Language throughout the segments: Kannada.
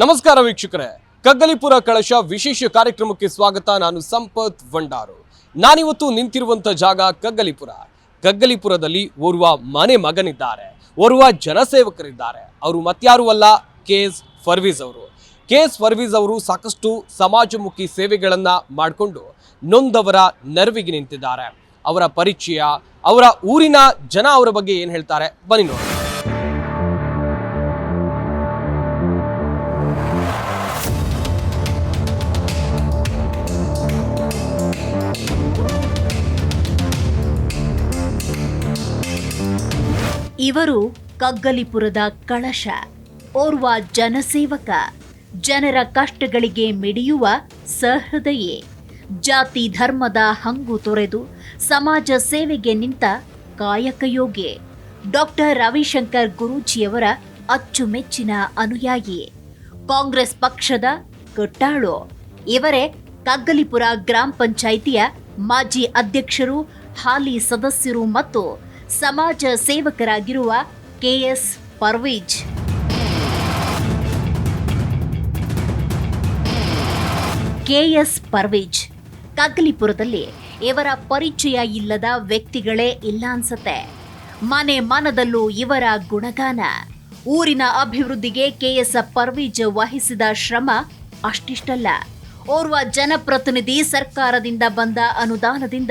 ನಮಸ್ಕಾರ ವೀಕ್ಷಕರೇ. ಕಗ್ಗಲಿಪುರ ಕಳಶ ವಿಶೇಷ ಕಾರ್ಯಕ್ರಮಕ್ಕೆ ಸ್ವಾಗತ ನಾನು ಸಂಪತ್ ಭಂಡಾರು. ನಾನಿವತ್ತು ನಿಂತಿರುವಂತ ಜಾಗ ಕಗ್ಗಲಿಪುರ. ಕಗ್ಗಲಿಪುರದಲ್ಲಿ ಓರ್ವ ಮನೆ ಮಗನಿದ್ದಾರೆ. ಓರ್ವ ಜನಸೇವಕರಿದ್ದಾರೆ. ಅವರು ಮತ್ಯಾರು ಅಲ್ಲ? ಕೆ ಎಸ್ ಫರ್ವೀಸ್ ಅವರು. ಕೆ ಎಸ್ ಫರ್ವೀಸ್ ಅವರು ಸಾಕಷ್ಟು ಸಮಾಜಮುಖಿ ಸೇವೆಗಳನ್ನ ಮಾಡಿಕೊಂಡು ನೊಂದವರ ನೆರವಿಗೆ ನಿಂತಿದ್ದಾರೆ. ಅವರ ಪರಿಚಯ, ಅವರ ಊರಿನ ಜನ ಅವರ ಬಗ್ಗೆ ಏನು ಹೇಳ್ತಾರೆ? ಬನ್ನಿ ನೋಡಿ ಇವರು ಕಗ್ಗಲಿಪುರದ ಕಳಶ, ಓರ್ವ ಜನಸೇವಕ, ಜನರ ಕಷ್ಟಗಳಿಗೆ ಮಿಡಿಯುವ ಸಹೃದಯೇ. ಜಾತಿ ಧರ್ಮದ ಹಂಗು ತೊರೆದು ಸಮಾಜ ಸೇವೆಗೆ ನಿಂತ ಕಾಯಕಯೋಗಿ ಡಾಕ್ಟರ್ ರವಿಶಂಕರ್ ಗುರೂಜಿಯವರ ಅಚ್ಚುಮೆಚ್ಚಿನ ಅನುಯಾಯಿ ಕಾಂಗ್ರೆಸ್ ಪಕ್ಷದ ಕಟ್ಟಾಳು. ಇವರೇ ಕಗ್ಗಲಿಪುರ ಗ್ರಾಮ ಪಂಚಾಯಿತಿಯ ಮಾಜಿ ಅಧ್ಯಕ್ಷರು, ಹಾಲಿ ಸದಸ್ಯರು ಮತ್ತು ಸಮಾಜ ಸೇವಕರಾಗಿರುವ ಕೆಎಸ್ ಪರ್ವೀಜ್. ಕೆಎಸ್ ಪರ್ವೇಜ್, ಕಗ್ಲಿಪುರದಲ್ಲಿ ಇವರ ಪರಿಚಯ ಇಲ್ಲದ ವ್ಯಕ್ತಿಗಳೇ ಇಲ್ಲ ಅನ್ಸತ್ತೆ. ಮನೆ ಮನದಲ್ಲೂ ಇವರ ಗುಣಗಾನ. ಊರಿನ ಅಭಿವೃದ್ಧಿಗೆ ಕೆಎಸ್ ಪರ್ವೀಜ್ ವಹಿಸಿದ ಶ್ರಮ ಅಷ್ಟಿಷ್ಟಲ್ಲ. ಓರ್ವ ಜನಪ್ರತಿನಿಧಿ ಸರ್ಕಾರದಿಂದ ಬಂದ ಅನುದಾನದಿಂದ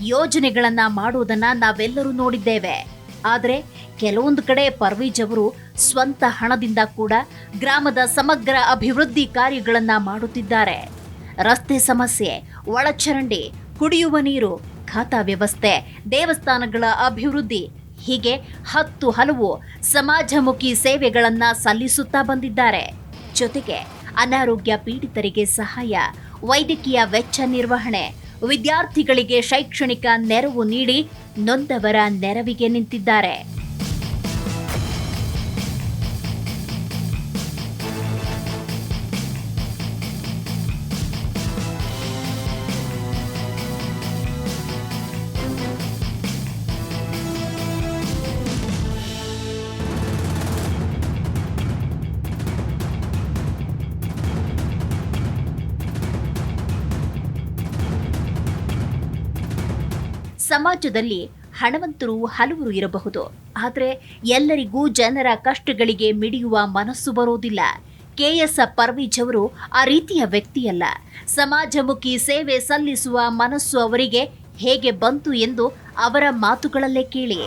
ಯೋಜನೆಗಳನ್ನ ಮಾಡುವುದನ್ನ ನಾವೆಲ್ಲರೂ ನೋಡಿದ್ದೇವೆ. ಆದರೆ ಕೆಲವೊಂದು ಕಡೆ ಪರ್ವೀಜ್ ಅವರು ಸ್ವಂತ ಹಣದಿಂದ ಕೂಡ ಗ್ರಾಮದ ಸಮಗ್ರ ಅಭಿವೃದ್ಧಿ ಕಾರ್ಯಗಳನ್ನ ಮಾಡುತ್ತಿದ್ದಾರೆ. ರಸ್ತೆ ಸಮಸ್ಯೆ, ಒಳಚರಂಡಿ, ಕುಡಿಯುವ ನೀರು, ಖಾತಾ ವ್ಯವಸ್ಥೆ, ದೇವಸ್ಥಾನಗಳ ಅಭಿವೃದ್ಧಿ, ಹೀಗೆ ಹತ್ತು ಹಲವು ಸಮಾಜಮುಖಿ ಸೇವೆಗಳನ್ನ ಸಲ್ಲಿಸುತ್ತಾ ಬಂದಿದ್ದಾರೆ. ಜೊತೆಗೆ ಅನಾರೋಗ್ಯ ಪೀಡಿತರಿಗೆ ಸಹಾಯ, ವೈದ್ಯಕೀಯ ವೆಚ್ಚ ನಿರ್ವಹಣೆ ವಿದ್ಯಾರ್ಥಿಗಳಿಗೆ ಶೈಕ್ಷಣಿಕ ನೆರವು ನೀಡಿ ನೊಂದವರ ನೆರವಿಗೆ ನಿಂತಿದ್ದಾರೆ. ಸಮಾಜದಲ್ಲಿ ಹಣವಂತರು ಹಲವರು ಇರಬಹುದು. ಆದರೆ ಎಲ್ಲರಿಗೂ ಜನರ ಕಷ್ಟಗಳಿಗೆ ಮಿಡಿಯುವ ಮನಸ್ಸು ಬರೋದಿಲ್ಲ ಕೆಎಸ್ ಪರ್ವೀಜ್ ಅವರು ಆ ರೀತಿಯ ವ್ಯಕ್ತಿಯಲ್ಲ. ಸಮಾಜಮುಖಿ ಸೇವೆ ಸಲ್ಲಿಸುವ ಮನಸ್ಸು ಅವರಿಗೆ ಹೇಗೆ ಬಂತು ಎಂದು ಅವರ ಮಾತುಗಳಲ್ಲೇ ಕೇಳಿ.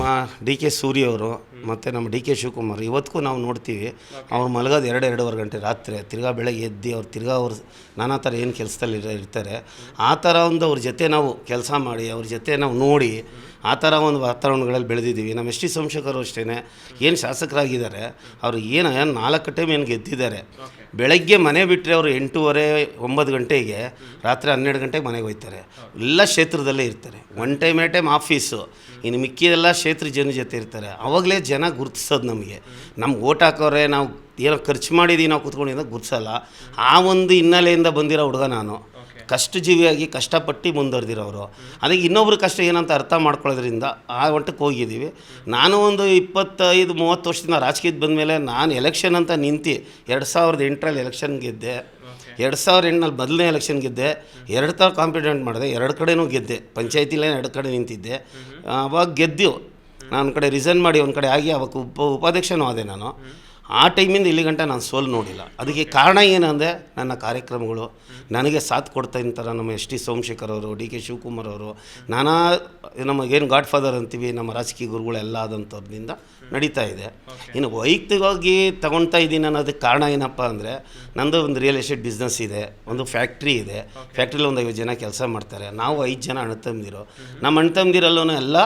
ನಮ್ಮ ಡಿ ಕೆ ಸೂರ್ಯವರು ಮತ್ತು ನಮ್ಮ ಡಿ ಕೆ ಶಿವಕುಮಾರ್ ಇವತ್ತಿಗೂ ನಾವು ನೋಡ್ತೀವಿ, ಅವ್ರು ಮಲಗೋದು ಎರಡು, ಎರಡೂವರೆ ಗಂಟೆ ರಾತ್ರಿ, ತಿರ್ಗಾ ಬೆಳಗ್ಗೆ ಎದ್ದು ಅವ್ರು ತಿರ್ಗಾ ಅವ್ರು ನಾನಾ ಥರ ಏನು ಕೆಲಸದಲ್ಲಿ ಇರ್ತಾರೆ. ಆ ಥರ ಒಂದು ಅವ್ರ ಜೊತೆ ನಾವು ಕೆಲಸ ಮಾಡಿ, ಅವ್ರ ಜೊತೆ ನಾವು ನೋಡಿ ಆ ಥರ ಒಂದು ವಾತಾವರಣಗಳಲ್ಲಿ ಬೆಳೆದಿದ್ದೀವಿ. ನಮ್ಮ ಎಸ್ ಟಿ ಸೋಮಶೇಖರ್ ಅಷ್ಟೇ ಏನು ಶಾಸಕರಾಗಿದ್ದಾರೆ, ಅವರು ಏನು ನಾಲ್ಕು ಟೈಮ್ ಏನು ಗೆದ್ದಿದ್ದಾರೆ. ಬೆಳಗ್ಗೆ ಮನೆ ಬಿಟ್ಟರೆ ಅವರು ಎಂಟೂವರೆ, ಒಂಬತ್ತು ಗಂಟೆಗೆ ರಾತ್ರಿ ಹನ್ನೆರಡು ಗಂಟೆಗೆ ಮನೆಗೆ ಹೋಗ್ತಾರೆ. ಎಲ್ಲ ಕ್ಷೇತ್ರದಲ್ಲೇ ಇರ್ತಾರೆ. One time a time office ಇನ್ನು ಮಿಕ್ಕಿದೆಲ್ಲ ಕ್ಷೇತ್ರ ಜನ ಜೊತೆ ಇರ್ತಾರೆ. ಅವಾಗಲೇ ಜನ ಗುರುತಿಸೋದು ನಮಗೆ. ನಮ್ಗೆ ಓಟ್ ಹಾಕೋರೆ ನಾವು ಏನೋ ಖರ್ಚು ಮಾಡಿದ್ದೀವಿ ನಾವು ಕೂತ್ಕೊಂಡಿದ್ದ ಗುರ್ಸಲ್ಲ ಆ ಒಂದು ಹಿನ್ನೆಲೆಯಿಂದ ಬಂದಿರೋ ಹುಡುಗ ನಾನು. ಕಷ್ಟ ಜೀವಿಯಾಗಿ ಕಷ್ಟಪಟ್ಟು ಮುಂದುವರೆದಿರೋರು. ಅದಕ್ಕೆ ಇನ್ನೊಬ್ರ ಕಷ್ಟ ಏನಂತ ಅರ್ಥ ಮಾಡ್ಕೊಳ್ಳೋದ್ರಿಂದ ಆ ಮಟ್ಟಕ್ಕೆ ಹೋಗಿದ್ದೀವಿ. ನಾನು ಒಂದು ಇಪ್ಪತ್ತೈದು ಮೂವತ್ತು ವರ್ಷದಿಂದ ರಾಜಕೀಯದ ಬಂದಮೇಲೆ ನಾನು ಎಲೆಕ್ಷನ್ ಅಂತ ನಿಂತು ಎರಡು ಸಾವಿರದ ಎಂಟರಲ್ಲಿ ಎಲೆಕ್ಷನ್ ಗೆದ್ದೆ. ಎರಡು ಸಾವಿರ ಎಂಟನಲ್ಲಿ ಮೊದಲನೇ ಎಲೆಕ್ಷನ್ ಗೆದ್ದೆ ಎರಡು ಥರ ಕಾಂಪಿಟೆಂಟ್ ಮಾಡಿದೆ ಎರಡು ಕಡೆನೂ ಗೆದ್ದೆ. ಪಂಚಾಯತಿಲೇ ಎರಡು ಕಡೆ ನಿಂತಿದ್ದೆ. ಅವಾಗ ಗೆದ್ದು ನಾನು ಕಡೆ ರಿಸೈನ್ ಮಾಡಿ ಒಂದು ಕಡೆ ಆಗಿ ಅವಾಗ ಉಪ ಉಪಾಧ್ಯಕ್ಷನೂ ಆದೆ ನಾನು. ಆ ಟೈಮಿಂದ ಇಲ್ಲಿ ಗಂಟ ನಾನು ಸೋಲು ನೋಡಿಲ್ಲ. ಅದಕ್ಕೆ ಕಾರಣ ಏನಂದರೆ ನನ್ನ ಕಾರ್ಯಕ್ರಮಗಳು ನನಗೆ ಸಾಥ್ ಕೊಡ್ತಾ ಇಂತಾರೆ ನಮ್ಮ ಎಸ್ ಟಿ ಸೋಮಶೇಖರ್ ಅವರು ಡಿ ಕೆ ಶಿವಕುಮಾರ್ ಅವರು. ನಾನಾ ನಮಗೇನು ಗಾಡ್ ಫಾದರ್ ಅಂತೀವಿ ನಮ್ಮ ರಾಜಕೀಯ ಗುರುಗಳೆಲ್ಲ ಆದಂಥವ್ರಿಂದ ನಡೀತಾ ಇದೆ. ಇನ್ನು ವೈಯಕ್ತಿಕವಾಗಿ ತಗೊಳ್ತಾ ಇದ್ದೀನಿ ಅನ್ನೋದಕ್ಕೆ ಕಾರಣ ಏನಪ್ಪ ಅಂದರೆ ನಂದು ಒಂದು ರಿಯಲ್ ಎಸ್ಟೇಟ್ ಬಿಸ್ನೆಸ್ ಇದೆ ಒಂದು ಫ್ಯಾಕ್ಟ್ರಿ ಇದೆ. ಫ್ಯಾಕ್ಟ್ರಿಲಿ ಒಂದು ಐವತ್ತು ಜನ ಕೆಲಸ ಮಾಡ್ತಾರೆ. ನಾವು ಐದು ಜನ ಅಣ್ಣ ತಮ್ಮದಿರು. ನಮ್ಮ ಅಣ್ಣ ತಮ್ಮದಿರಲ್ಲೂ ಎಲ್ಲ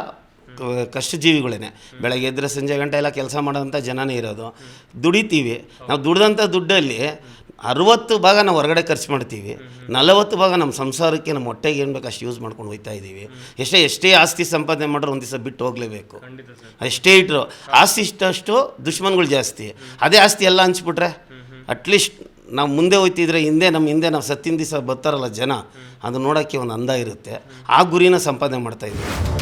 ಕಷ್ಟಜೀವಿಗಳೇ ಬೆಳಗ್ಗೆ ಎದ್ದರೆ ಸಂಜೆ ಗಂಟೆ ಎಲ್ಲ ಕೆಲಸ ಮಾಡೋಂಥ ಜನನೇ ಇರೋದು. ದುಡಿತೀವಿ. ನಾವು ದುಡ್ದಂಥ ದುಡ್ಡಲ್ಲಿ ಅರುವತ್ತು ಭಾಗ ನಾವು ಹೊರಗಡೆ ಖರ್ಚು ಮಾಡ್ತೀವಿ. ನಲವತ್ತು ಭಾಗ ನಮ್ಮ ಸಂಸಾರಕ್ಕೆ ನಮ್ಮ ಹೊಟ್ಟೆಗೆ ಏನು ಬೇಕು ಅಷ್ಟು ಯೂಸ್ ಮಾಡ್ಕೊಂಡು ಹೋಗ್ತಾ ಇದ್ದೀವಿ. ಎಷ್ಟೇ ಎಷ್ಟೇ ಆಸ್ತಿ ಸಂಪಾದನೆ ಮಾಡ್ರೆ ಒಂದು ದಿವಸ ಬಿಟ್ಟು ಹೋಗಲೇಬೇಕು. ಎಷ್ಟೇ ಇಟ್ಟರು ಆಸ್ತಿ ಇಷ್ಟಷ್ಟು ದುಶ್ಮನ್ಗಳು ಜಾಸ್ತಿ. ಅದೇ ಆಸ್ತಿ ಎಲ್ಲ ಹಂಚ್ಬಿಟ್ರೆ ಅಟ್ಲೀಸ್ಟ್ ನಾವು ಮುಂದೆ ಹೋಗ್ತಿದ್ರೆ ಹಿಂದೆ ನಮ್ಮ ಹಿಂದೆ ನಾವು ಸತ್ತಿನ ದಿವಸ ಬರ್ತಾರಲ್ಲ ಜನ ಅದು ನೋಡೋಕ್ಕೆ ಒಂದು ಅಂದ ಇರುತ್ತೆ. ಆ ಗುರಿನ ಸಂಪಾದನೆ ಮಾಡ್ತಾ ಇದ್ದೀವಿ.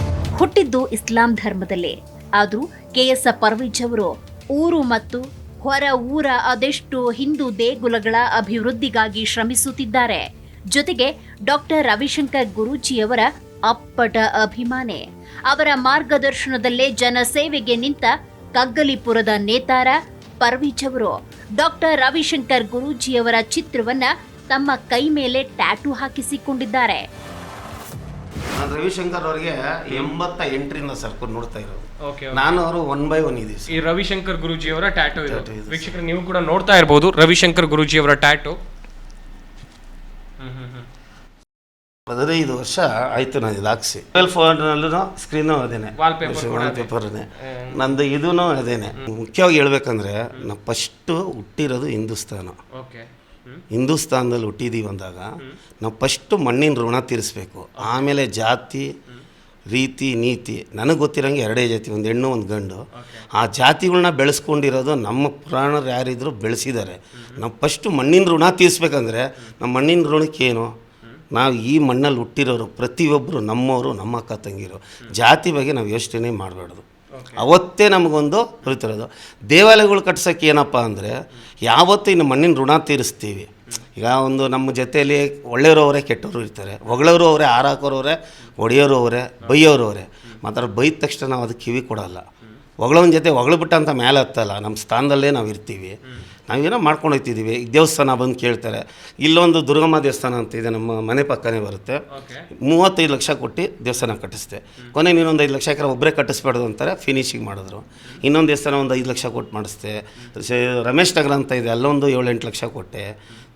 ಹುಟ್ಟಿದ್ದು ಇಸ್ಲಾಂ ಧರ್ಮದಲ್ಲೇ. ಆದರೂ ಕೆಎಸ್ ಪರ್ವಿಜ್ ಅವರು ಊರು ಮತ್ತು ಹೊರ ಊರ ಅದೆಷ್ಟು ಹಿಂದೂ ದೇಗುಲಗಳ ಅಭಿವೃದ್ಧಿಗಾಗಿ ಶ್ರಮಿಸುತ್ತಿದ್ದಾರೆ. ಜೊತೆಗೆ ಡಾಕ್ಟರ್ ರವಿಶಂಕರ್ ಗುರೂಜಿಯವರ ಅಪ್ಪಟ ಅಭಿಮಾನೆ. ಅವರ ಮಾರ್ಗದರ್ಶನದಲ್ಲೇ ಜನಸೇವೆಗೆ ನಿಂತ ಕಗ್ಗಲಿಪುರದ ನೇತಾರ ಪರ್ವಿಜ್ ಅವರು. ಡಾಕ್ಟರ್ ರವಿಶಂಕರ್ ಗುರೂಜಿಯವರ ಚಿತ್ರವನ್ನ ತಮ್ಮ ಕೈ ಮೇಲೆ ಟ್ಯಾಟೂ ಹಾಕಿಸಿಕೊಂಡಿದ್ದಾರೆ. ನಾನು ರವಿಶಂಕರ್ ಅವರಿಗೆ ಎಂಬತ್ತ ಎಂಟರಿಂದ ಸರ್ಕಲ್ ನೋಡ್ತಾ ಇರೋದು. ಓಕೆ ನಾನು ಅವರು ಒನ್ ಬೈ ಒನ್ ಇದೆ ಈ ರವಿಶಂಕರ್ ಗುರುಜಿ ಅವರ ಟ್ಯಾಟೋ ಇದು. Tattoo ಇದು. ವೀಕ್ಷಕರು ನೀವು ಕೂಡ ನೋಡ್ತಾ ಇರಬಹುದು ರವಿಶಂಕರ್ ಗುರುಜಿ ಅವರ ಟ್ಯಾಟೋ ಹದಿನೈದು ವರ್ಷ ಆಯ್ತು ನಾನು ಇದು ಹಾಕ್ಸಿ. ಮೊಬೈಲ್ ಫೋನಲ್ಲೂ ಸ್ಕ್ರೀನು ಅದೇನೆ. Wallpaper ಕೂಡ ವಾಲ್ ಪೇಪರ್ನೇ ನಂದು ಇದೂ ಅದೇನೆ. ಮುಖ್ಯವಾಗಿ ಹೇಳ್ಬೇಕಂದ್ರೆ ನಾವು ಫಸ್ಟು ಹುಟ್ಟಿರೋದು ಹಿಂದೂಸ್ತಾನ. ಓಕೆ ಹಿಂದೂಸ್ತಾನದಲ್ಲಿ ಹುಟ್ಟಿದ್ದೀವಿ ಅಂದಾಗ ನಾವು ಫಸ್ಟು ಮಣ್ಣಿನ ಋಣ ತೀರಿಸ್ಬೇಕು. ಆಮೇಲೆ ಜಾತಿ, ರೀತಿ, ನೀತಿ. ನನಗೆ ಗೊತ್ತಿರೋಂಗೆ ಎರಡೇ ಜಾತಿ, ಒಂದು ಹೆಣ್ಣು, ಒಂದು ಗಂಡು. ಆ ಜಾತಿಗಳನ್ನ ಬೆಳೆಸ್ಕೊಂಡಿರೋದು ನಮ್ಮ ಪುರಾಣರು ಯಾರಿದ್ರು ಬೆಳೆಸಿದ್ದಾರೆ. ನಾವು ಫಸ್ಟು ಮಣ್ಣಿನ ಋಣ ತೀರಿಸ್ಬೇಕಂದ್ರೆ ನಮ್ಮ ಮಣ್ಣಿನ ಋಣಕ್ಕೇನು ನಾವು ಈ ಮಣ್ಣಲ್ಲಿ ಹುಟ್ಟಿರೋರು ಪ್ರತಿಯೊಬ್ಬರು ನಮ್ಮವರು ನಮ್ಮ ಅಕ್ಕ ತಂಗಿರು ಜಾತಿ ಬಗ್ಗೆ ನಾವು ಯೋಚನೆ ಮಾಡಬಾರ್ದು. ಅವತ್ತೇ ನಮಗೊಂದು ಹೇಳ್ತಿರೋದು. ದೇವಾಲಯಗಳು ಕಟ್ಸೋಕ್ಕೆ ಏನಪ್ಪ ಅಂದರೆ ಯಾವತ್ತೂ ಇನ್ನು ಮಣ್ಣಿನ ಋಣ ತೀರಿಸ್ತೀವಿ. ಈಗ ಒಂದು ನಮ್ಮ ಜೊತೆಯಲ್ಲಿ ಒಳ್ಳೆಯವರು ಅವರೇ ಕೆಟ್ಟವರು ಇರ್ತಾರೆ. ಹೊಗಳವರು ಅವರೇ ಆರಾಕೋರು ಅವರೇ ಹೊಡೆಯೋರು ಅವರೇ ಬೈಯೋರು ಅವರೇ ಮಾತ್ರ ಬೈದ ತಕ್ಷಣ ನಾವು ಅದಕ್ಕೆ ಕಿವಿ ಕೊಡೋಲ್ಲ. ಹೊಗಳವನ ಜೊತೆ ಹೊಗಳ್ಬಿಟ್ಟ ಅಂತ ಮೇಲೆ ಹತ್ತಲ್ಲ. ನಮ್ಮ ಸ್ಥಾನದಲ್ಲೇ ನಾವು ಇರ್ತೀವಿ ನಾವೇನೋ ಮಾಡ್ಕೊಂಡು ಹೋಗ್ತಿದ್ದೀವಿ ಈಗ ದೇವಸ್ಥಾನ ಬಂದು ಕೇಳ್ತಾರೆ. ಇಲ್ಲೊಂದು ದುರ್ಗಮ್ಮ ದೇವಸ್ಥಾನ ಅಂತ ಇದೆ ನಮ್ಮ ಮನೆ ಪಕ್ಕನೇ ಬರುತ್ತೆ. ಮೂವತ್ತೈದು ಲಕ್ಷ ಕೊಟ್ಟು ದೇವಸ್ಥಾನ ಕಟ್ಟಿಸ್ದೆ. ಕೊನೆ ನೀನೊಂದು ಐದು ಲಕ್ಷ ಎಕರೆ ಒಬ್ಬರೇ ಕಟ್ಟಿಸ್ಬಾರ್ದು ಅಂತಾರೆ ಫಿನಿಶಿಂಗ್ ಮಾಡಿದ್ರು. ಇನ್ನೊಂದು ದೇವಸ್ಥಾನ ಒಂದು ಐದು ಲಕ್ಷ ಕೊಟ್ಟು ಮಾಡಿಸ್ದೆ. ರಮೇಶ್ ನಗರ ಅಂತ ಇದೆ ಅಲ್ಲೊಂದು ಏಳೆಂಟು ಲಕ್ಷ ಕೊಟ್ಟೆ.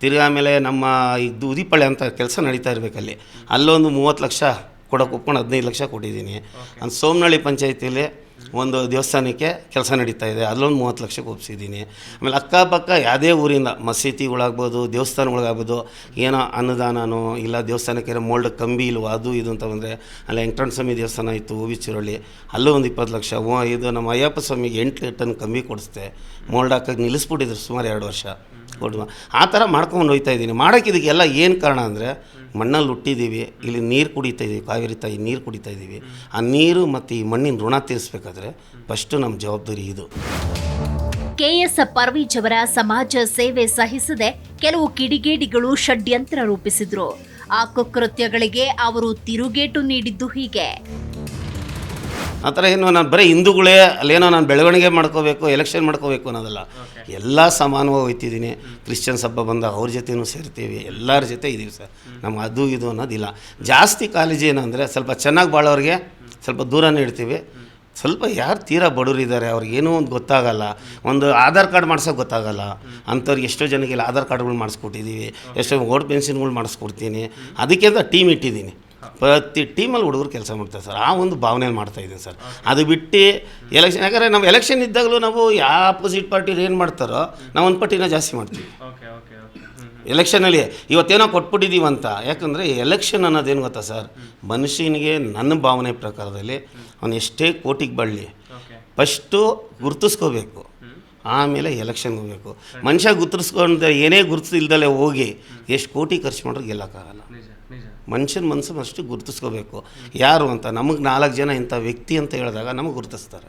ತಿರ್ಗಿ ಆಮೇಲೆ ನಮ್ಮ ಇದು ಉದಿಪಳ್ಳಿ ಅಂತ ಕೆಲಸ ನಡೀತಾ ಇರಬೇಕಲ್ಲಿ ಅಲ್ಲೊಂದು ಮೂವತ್ತು ಲಕ್ಷ ಕೊಡೋಕೆ ಒಪ್ಕೊಂಡು ಹದಿನೈದು ಲಕ್ಷ ಕೊಟ್ಟಿದ್ದೀನಿ. ನಾನು ಸೋಮನಹಳ್ಳಿ ಪಂಚಾಯತಿಲಿ ಒಂದು ದೇವಸ್ಥಾನಕ್ಕೆ ಕೆಲಸ ನಡೀತಾ ಇದೆ. ಅಲ್ಲೊಂದು ಮೂವತ್ತು ಲಕ್ಷಕ್ಕೆ ಒಪ್ಸಿದ್ದೀನಿ. ಆಮೇಲೆ ಅಕ್ಕಪಕ್ಕ ಯಾವುದೇ ಊರಿಂದ ಮಸೀದಿಗಳಾಗ್ಬೋದು, ದೇವಸ್ಥಾನಗಳಾಗ್ಬೋದು, ಏನೋ ಅನ್ನದಾನನೋ ಇಲ್ಲ ದೇವಸ್ಥಾನಕ್ಕೆ ಏನೋ ಮೋಲ್ಡ್ ಕಂಬಿ ಇಲ್ವೋ, ಅದು ಇದು ಅಂತ ಬಂದರೆ, ಅಲ್ಲಿ ವೆಂಕಟರಣ ಸ್ವಾಮಿ ದೇವಸ್ಥಾನ ಇತ್ತು ಹೂವಿ ಚಿರಳ್ಳಿ ಅಲ್ಲೂ ಒಂದು ಇಪ್ಪತ್ತು ಲಕ್ಷ. ಓ, ಇದು ನಮ್ಮ ಅಯ್ಯಪ್ಪ ಸ್ವಾಮಿಗೆ ಎಂಟು ಟನ್ ಕಂಬಿ ಕೊಡಿಸ್ದೆ. ಮೋಲ್ಡ್ ಹಾಕಕ್ಕೆ ನಿಲ್ಲಿಸ್ಬಿಟ್ಟಿದ್ರು ಸುಮಾರು ಎರಡು ವರ್ಷ. ಕೊಡುವ ಆ ಥರ ಮಾಡ್ಕೊಂಡು ಹೋಗ್ತಾ ಇದ್ದೀನಿ. ಮಾಡೋಕ್ಕೆ ಇದಕ್ಕೆಲ್ಲ ಏನು ಕಾರಣ ಅಂದರೆ ಮಣ್ಣಲ್ಲಿ ಹುಟ್ಟಿದ್ದೀವಿ, ಇಲ್ಲಿ ನೀರು ಕುಡಿತಾ ಇದ್ದೀವಿ ಕಾವೇರಿ ತಾಯಿ ನೀರು ಕುಡಿತಾ ಇದ್ದೀವಿ ಆ ನೀರು ಮತ್ತು ಈ ಮಣ್ಣಿನ ಋಣ ತೀರಿಸ್ಬೇಕಾದ್ರೆ ಫಸ್ಟು ನಮ್ಮ ಜವಾಬ್ದಾರಿ ಇದು. ಕೆಎಸ್ ಪರ್ವೀಜ್ ಅವರ ಸಮಾಜ ಸೇವೆ ಸಹಿಸದೆ ಕೆಲವು ಕಿಡಿಗೇಡಿಗಳು ಷಡ್ಯಂತ್ರ ರೂಪಿಸಿದ್ರು. ಆ ಕುಕೃತ್ಯಗಳಿಗೆ ಅವರು ತಿರುಗೇಟು ನೀಡಿದ್ದು ಹೀಗೆ. ಆ ಥರ ಏನು ನಾನು ಬರೀ ಹಿಂದೂಗಳೇ ಅಲ್ಲೇನೋ ನಾನು ಬೆಳವಣಿಗೆ ಮಾಡ್ಕೋಬೇಕು ಎಲೆಕ್ಷನ್ ಮಾಡ್ಕೋಬೇಕು ಅನ್ನೋದಲ್ಲ. ಎಲ್ಲ ಸಮಾನವಾಗಿ ಹೋಗ್ತಿದ್ದೀನಿ ಕ್ರಿಶ್ಚಿಯನ್ಸ್ ಹಬ್ಬ ಬಂದ ಅವ್ರ ಜೊತೆನೂ ಸೇರ್ತೀವಿ. ಎಲ್ಲರ ಜೊತೆ ಇದ್ದೀವಿ ಸರ್. ನಮ್ಗೆ ಅದು ಇದು ಅನ್ನೋದಿಲ್ಲ. ಜಾಸ್ತಿ ಕಾಳಜಿ ಏನಂದರೆ ಸ್ವಲ್ಪ ಚೆನ್ನಾಗಿ ಬಾಳೋರಿಗೆ ಸ್ವಲ್ಪ ದೂರನೇ ಇಡ್ತೀವಿ ಸ್ವಲ್ಪ ಯಾರು ತೀರಾ ಬಡವರಿದ್ದಾರೆ ಅವ್ರಿಗೇನೋ ಒಂದು ಗೊತ್ತಾಗಲ್ಲ. ಒಂದು ಆಧಾರ್ ಕಾರ್ಡ್ ಮಾಡ್ಸೋಕೆ ಗೊತ್ತಾಗಲ್ಲ. ಅಂಥವ್ರಿಗೆ ಎಷ್ಟೋ ಜನಗೆಲ್ಲ ಆಧಾರ್ ಕಾರ್ಡ್ಗಳು ಮಾಡಿಸ್ಕೊಟ್ಟಿದ್ದೀವಿ ಎಷ್ಟೋ ಓಟ್ ಪೆನ್ಷನ್ಗಳು ಮಾಡಿಸ್ಕೊಡ್ತೀನಿ. ಅದಕ್ಕೆ ಅಂತ ಟೀಮ್ ಇಟ್ಟಿದ್ದೀನಿ. ಪ್ರತಿ ಟೀಮಲ್ಲಿ ಹುಡುಗರು ಕೆಲಸ ಮಾಡ್ತಾರೆ ಸರ್. ಆ ಒಂದು ಭಾವನೆಯಲ್ಲಿ ಮಾಡ್ತಾ ಇದ್ದೀನಿ ಸರ್. ಅದು ಬಿಟ್ಟು ಎಲೆಕ್ಷನ್ ಯಾಕಂದರೆ ನಾವು ಎಲೆಕ್ಷನ್ ಇದ್ದಾಗಲೂ ನಾವು ಯಾವ ಅಪೋಸಿಟ್ ಪಾರ್ಟಿ ಏನು ಮಾಡ್ತಾರೋ ನಾವು ಒಂದು ಪಟ್ಟಿನ ಜಾಸ್ತಿ ಮಾಡ್ತೀವಿ. ಎಲೆಕ್ಷನಲ್ಲಿ ಇವತ್ತೇನೋ ಕೊಟ್ಬಿಟ್ಟಿದ್ದೀವಿ ಅಂತ. ಯಾಕಂದರೆ ಎಲೆಕ್ಷನ್ ಅನ್ನೋದೇನು ಗೊತ್ತಾ ಸರ್? ಮನುಷ್ಯನಿಗೆ ನನ್ನ ಭಾವನೆ ಪ್ರಕಾರದಲ್ಲಿ ಅವನು ಎಷ್ಟೇ ಕೋಟಿಗೆ ಬಳ್ಳಿ ಫಸ್ಟು ಗುರ್ತಿಸ್ಕೋಬೇಕು. ಆಮೇಲೆ ಎಲೆಕ್ಷನ್ ಹೋಗಬೇಕು. ಮನುಷ್ಯ ಗುರ್ತಿಸ್ಕೊಂಡು ಏನೇ ಗುರುತಿಲ್ದಲೇ ಹೋಗಿ ಎಷ್ಟು ಕೋಟಿ ಖರ್ಚು ಮಾಡಿದ್ರೆ ಗೆಲ್ಲಕ್ಕಾಗಲ್ಲ. ಮನುಷ್ಯನ ಮನಸ್ಸು ಅಷ್ಟು ಗುರುತಿಸ್ಕೋಬೇಕು. ಯಾರು ಅಂತ? ನಮಗೆ ನಾಲ್ಕು ಜನ ಇಂಥ ವ್ಯಕ್ತಿ ಅಂತ ಹೇಳಿದಾಗ ನಮಗೆ ಗುರುತಿಸ್ತಾರೆ.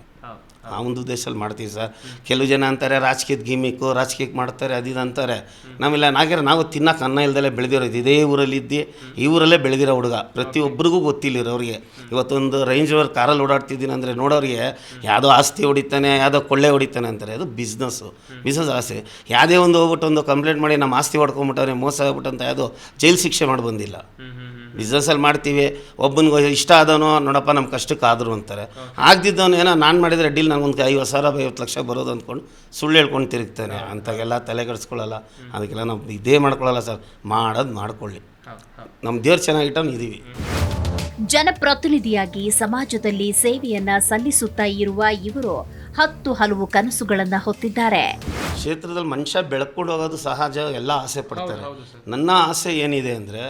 ಆ ಒಂದು ಉದ್ದೇಶದಲ್ಲಿ ಮಾಡ್ತೀವಿ ಸರ್. ಕೆಲವು ಜನ ಅಂತಾರೆ ರಾಜಕೀಯದ ಗಿಮಿಕ್ಕು ರಾಜಕೀಯಕ್ಕೆ ಮಾಡ್ತಾರೆ ಅದಿದು ಅಂತಾರೆ. ನಾವೆಲ್ಲ ನಾಗ್ಯಾರ ನಾವು ತಿನ್ನೋಕೆ ಅನ್ನ ಇಲ್ದಲೇ ಬೆಳೆದಿರೋದು ಇದೇ. ಊರಲ್ಲಿ ಇದ್ದು ಈ ಊರಲ್ಲೇ ಬೆಳೆದಿರೋ ಹುಡುಗ. ಪ್ರತಿಯೊಬ್ಬರಿಗೂ ಗೊತ್ತಿಲ್ಲಿರೋರಿಗೆ ಇವತ್ತೊಂದು ರೇಂಜ್ ಓವರ್ ಕಾರಲ್ಲಿ ಓಡಾಡ್ತಿದ್ದೀನಿ ಅಂದರೆ ನೋಡೋರಿಗೆ ಯಾವುದೋ ಆಸ್ತಿ ಹೊಡಿತಾನೆ ಯಾವುದೋ ಕೊಳ್ಳೆ ಹೊಡಿತಾನೆ ಅಂತಾರೆ. ಅದು ಬಿಸ್ನೆಸ್ಸು ಬಿಸ್ನೆಸ್ ಆಸೆ. ಯಾವುದೇ ಒಂದು ಹೋಗ್ಬಿಟ್ಟು ಒಂದು ಕಂಪ್ಲೇಂಟ್ ಮಾಡಿ ನಮ್ಮ ಆಸ್ತಿ ಹೊಡ್ಕೊಂಬಿಟ್ಟವ್ರೆ ಮೋಸ ಆಗ್ಬಿಟ್ಟಂತ ಅಂತ ಯಾವುದೋ ಜೈಲು ಶಿಕ್ಷೆ ಮಾಡಿ ಬಂದಿಲ್ಲ ಬಿಸ್ನೆಸ್ಸಲ್ಲಿ ಮಾಡ್ತೀವಿ ಒಬ್ಬನಿಗೆ ಇಷ್ಟ ಆದವನು ನೋಡಪ್ಪ ನಮ್ಮ ಕಷ್ಟಕ್ಕೆ ಆದರು ಅಂತಾರೆ. ಆಗ್ದಿದ್ದವನು ಏನೋ ನಾನು ಮಾಡಿದರೆ ಡೀಲ್ ನನಗೊಂದು ಐವತ್ತು ಸಾವಿರ ಐವತ್ತು ಲಕ್ಷ ಬರೋದು ಅಂದ್ಕೊಂಡು ಸುಳ್ಳು ಹೇಳ್ಕೊಂಡು ತಿರುಗ್ತಾನೆ. ಅಂಥಾಗೆಲ್ಲ ತಲೆ ಕೆಡಿಸ್ಕೊಳ್ಳಲ್ಲ ಅದಕ್ಕೆಲ್ಲ ನಾವು ಇದೇ ಮಾಡ್ಕೊಳ್ಳಲ್ಲ ಸರ್. ಮಾಡೋದು ಮಾಡ್ಕೊಳ್ಳಿ. ನಮ್ಮ ದೇವ್ರು ಚೆನ್ನಾಗಿಟ್ಟವನು ಇದ್ದೀವಿ ಜನಪ್ರತಿನಿಧಿಯಾಗಿ ಸಮಾಜದಲ್ಲಿ ಸೇವೆಯನ್ನ ಸಲ್ಲಿಸುತ್ತಾ ಇರುವ ಇವರು ಹತ್ತು ಹಲವು ಕನಸುಗಳನ್ನ ಹೊತ್ತಿದ್ದಾರೆ. ಕ್ಷೇತ್ರದಲ್ಲಿ ಮನುಷ್ಯ ಬೆಳ್ಕೊಂಡು ಹೋಗೋದು ಸಹಜ ಎಲ್ಲ ಆಸೆ ಪಡ್ತಾರೆ. ನನ್ನ ಆಸೆ ಏನಿದೆ ಅಂದರೆ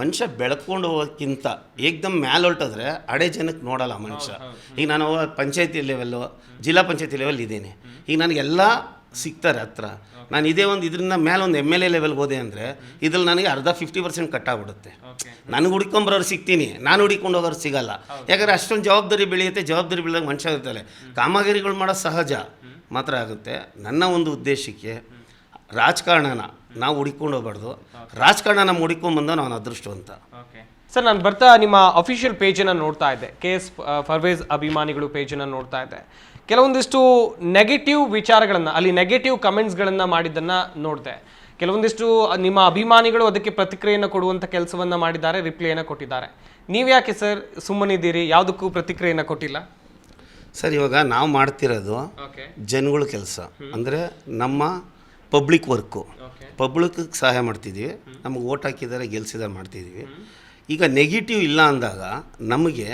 ಮನುಷ್ಯ ಬೆಳ್ಕೊಂಡು ಹೋಗೋಕ್ಕಿಂತ ಏಕ್ದಮ್ ಮ್ಯಾಲೆ ಹೊಲ್ಟೋದ್ರೆ ಅಡೆ ಜನಕ್ಕೆ ನೋಡಲ್ಲ ಮನುಷ್ಯ. ಈಗ ನಾನು ಪಂಚಾಯತಿ ಲೆವೆಲ್ಲು ಜಿಲ್ಲಾ ಪಂಚಾಯತಿ ಲೆವೆಲ್ ಇದ್ದೀನಿ. ಈಗ ನನಗೆಲ್ಲ ಸಿಗ್ತಾರೆ ಹತ್ರ. ನಾನು ಇದೇ ಒಂದು ಇದರಿಂದ ಮೇಲೆ ಒಂದು ಎಂ ಎಲ್ ಎ ಲೆವೆಲ್ಗೆ ಹೋದೆ ಅಂದರೆ ಇದ್ರಲ್ಲಿ ನನಗೆ ಅರ್ಧ ಫಿಫ್ಟಿ ಪರ್ಸೆಂಟ್ ಕಟ್ಟಾಗ್ಬಿಡುತ್ತೆ ನನಗೆ ಹುಡ್ಕೊಂಬರೋರು ಸಿಗ್ತೀನಿ. ನಾನು ಹುಡಿಕೊಂಡು ಹೋಗೋರು ಸಿಗಲ್ಲ. ಯಾಕಂದರೆ ಅಷ್ಟೊಂದು ಜವಾಬ್ದಾರಿ ಬೆಳೆಯುತ್ತೆ ಜವಾಬ್ದಾರಿ ಬೆಳೆದಾಗ ಮನುಷ್ಯ ಇರ್ತಾರೆ ಕಾಮಗಾರಿಗಳು ಮಾಡೋ ಸಹಜ ಮಾತ್ರ ಆಗುತ್ತೆ. ನನ್ನ ಒಂದು ಉದ್ದೇಶಕ್ಕೆ ರಾಜಕಾರಣನ ನಾವು ಹುಡುಕೊಂಡು ಹೋಗ್ಬಾರ್ದು. ರಾಜಕಾರಣ ನಮ್ಮ ಬಂದ ನಾನು ಅದೃಷ್ಟವಂತ. ಸರ್ ನಾನು ಬರ್ತಾ ನಿಮ್ಮ ಅಫಿಷಿಯಲ್ ಪೇಜನ್ನು ನೋಡ್ತಾ ಇದ್ದೆ. ಕೆ ಎಸ್ ಫರ್ವೇಜ್ ಅಭಿಮಾನಿಗಳು ಪೇಜನ್ನು ನೋಡ್ತಾ ಇದ್ದೆ. ಕೆಲವೊಂದಿಷ್ಟು ನೆಗೆಟಿವ್ ವಿಚಾರಗಳನ್ನು ಅಲ್ಲಿ ನೆಗೆಟಿವ್ ಕಮೆಂಟ್ಸ್ಗಳನ್ನು ಮಾಡಿದ್ದನ್ನು ನೋಡಿದೆ. ಕೆಲವೊಂದಿಷ್ಟು ನಿಮ್ಮ ಅಭಿಮಾನಿಗಳು ಅದಕ್ಕೆ ಪ್ರತಿಕ್ರಿಯೆಯನ್ನು ಕೊಡುವಂಥ ಕೆಲಸವನ್ನು ಮಾಡಿದ್ದಾರೆ ರಿಪ್ಲೈಯನ್ನು ಕೊಟ್ಟಿದ್ದಾರೆ. ನೀವು ಯಾಕೆ ಸರ್ ಸುಮ್ಮನಿದ್ದೀರಿ? ಯಾವುದಕ್ಕೂ ಪ್ರತಿಕ್ರಿಯೆಯನ್ನು ಕೊಟ್ಟಿಲ್ಲ? ಸರ್ ಇವಾಗ ನಾವು ಮಾಡ್ತಿರೋದು ಜನಗಳ ಕೆಲಸ. ಅಂದರೆ ನಮ್ಮ ಪಬ್ಲಿಕ್ ವರ್ಕು. ಪಬ್ಲಿಕ್ಗೆ ಸಹಾಯ ಮಾಡ್ತಿದ್ದೀವಿ. ನಮಗೆ ಓಟ್ ಹಾಕಿದ್ದಾರೆ ಗೆಲ್ಸಿದ್ದಾರೆ ಮಾಡ್ತಿದ್ದೀವಿ. ಈಗ ನೆಗೆಟಿವ್ ಇಲ್ಲ ಅಂದಾಗ ನಮಗೆ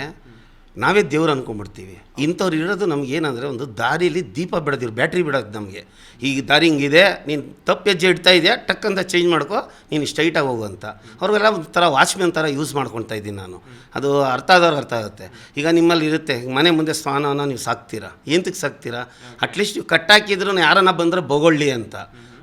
ನಾವೇ ದೇವ್ರು ಅಂದ್ಕೊಂಡ್ಬಿಡ್ತೀವಿ ಇಂಥವ್ರು ಇರೋದು ನಮ್ಗೆ ಏನಂದರೆ ಒಂದು ದಾರಿಯಲ್ಲಿ ದೀಪ ಬಿಡೋದಿರು ಬ್ಯಾಟ್ರಿ ಬಿಡೋದು ನಮಗೆ. ಈಗ ದಾರಿ ಹಿಂಗಿದೆ ನೀನು ತಪ್ಪು ಹೆಜ್ಜೆ ಇಡ್ತಾ ಇದೆಯಾ ಟಕ್ ಅಂತ ಚೇಂಜ್ ಮಾಡ್ಕೊ ನೀನು ಸ್ಟ್ರೈಟಾಗಿ ಹೋಗು ಅಂತ. ಅವ್ರಿಗೆಲ್ಲ ಒಂಥರ ವಾಚ್ಮ್ಯಾನ್ ಥರ ಯೂಸ್ ಮಾಡ್ಕೊತಾ ಇದ್ದೀನಿ ನಾನು. ಅದು ಅರ್ಥ ಆದವ್ರು ಅರ್ಥ ಆಗುತ್ತೆ. ಈಗ ನಿಮ್ಮಲ್ಲಿ ಇರುತ್ತೆ ಮನೆ ಮುಂದೆ ಸ್ನಾನನ ನೀವು ಸಾಕ್ತೀರಾ? ಎಂತಕ್ಕೆ ಸಾಕ್ತೀರಾ? ಅಟ್ಲೀಸ್ಟ್ ನೀವು ಕಟ್ಟಾಕಿದ್ರು ಯಾರನ್ನ ಬಂದರೆ ಬೊಗೊಳ್ಳಿ ಅಂತ.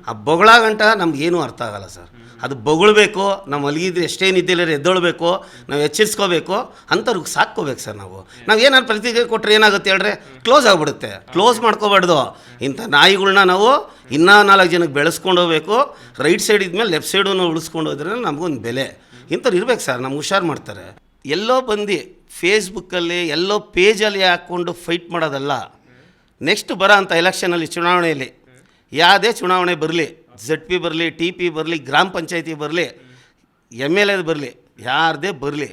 ಆ ಬೊಗಳಾಗಂಟ ನಮಗೇನು ಅರ್ಥ ಆಗಲ್ಲ ಸರ್. ಅದು ಬೊಗಳ್ಬೇಕು, ನಾವು ಮಲಗಿದ್ರೆ ಎಷ್ಟೇ ನಿದ್ದೆಲ್ಲರೂ ಎದ್ದೊಳ್ಬೇಕು, ನಾವು ಎಚ್ಚರಿಸ್ಕೋಬೇಕು ಅಂಥವ್ರಿಗೆ ಸಾಕ್ಕೋಬೇಕು ಸರ್ ನಾವು. ನಾವು ಏನಾದ್ರು ಪ್ರತಿಕ್ರಿಯೆ ಕೊಟ್ಟರೆ ಏನಾಗುತ್ತೆ ಹೇಳ್ರೆ ಕ್ಲೋಸ್ ಆಗಿಬಿಡುತ್ತೆ. ಕ್ಲೋಸ್ ಮಾಡ್ಕೋಬಾರ್ದು. ಇಂಥ ನಾಯಿಗಳನ್ನ ನಾವು ಇನ್ನೂ ನಾಲ್ಕು ಜನಕ್ಕೆ ಬೆಳೆಸ್ಕೊಂಡು ಹೋಗ್ಬೇಕು. ರೈಟ್ ಸೈಡ್ ಇದ್ಮೇಲೆ ಲೆಫ್ಟ್ ಸೈಡನ್ನು ಉಳಿಸ್ಕೊಂಡು ಹೋದ್ರೆ ನಮಗೊಂದು ಬೆಲೆ. ಇಂಥವ್ರು ಇರ್ಬೇಕು ಸರ್, ನಮ್ಗೆ ಹುಷಾರು ಮಾಡ್ತಾರೆ. ಎಲ್ಲೋ ಬಂದು ಫೇಸ್ಬುಕ್ಕಲ್ಲಿ ಎಲ್ಲೋ ಪೇಜಲ್ಲಿ ಹಾಕ್ಕೊಂಡು ಫೈಟ್ ಮಾಡೋದಲ್ಲ. ನೆಕ್ಸ್ಟ್ ಬರೋ ಅಂಥ ಎಲೆಕ್ಷನಲ್ಲಿ ಚುನಾವಣೆಯಲ್ಲಿ. ಯಾವುದೇ ಚುನಾವಣೆ ಬರಲಿ ಝಡ್ ಪಿ ಬರಲಿ ಟಿ ಪಿ ಬರಲಿ, ಗ್ರಾಮ ಪಂಚಾಯತಿ ಬರಲಿ ಎಂ ಎಲ್ ಎದು ಬರಲಿ, ಯಾರದೇ ಬರಲಿ,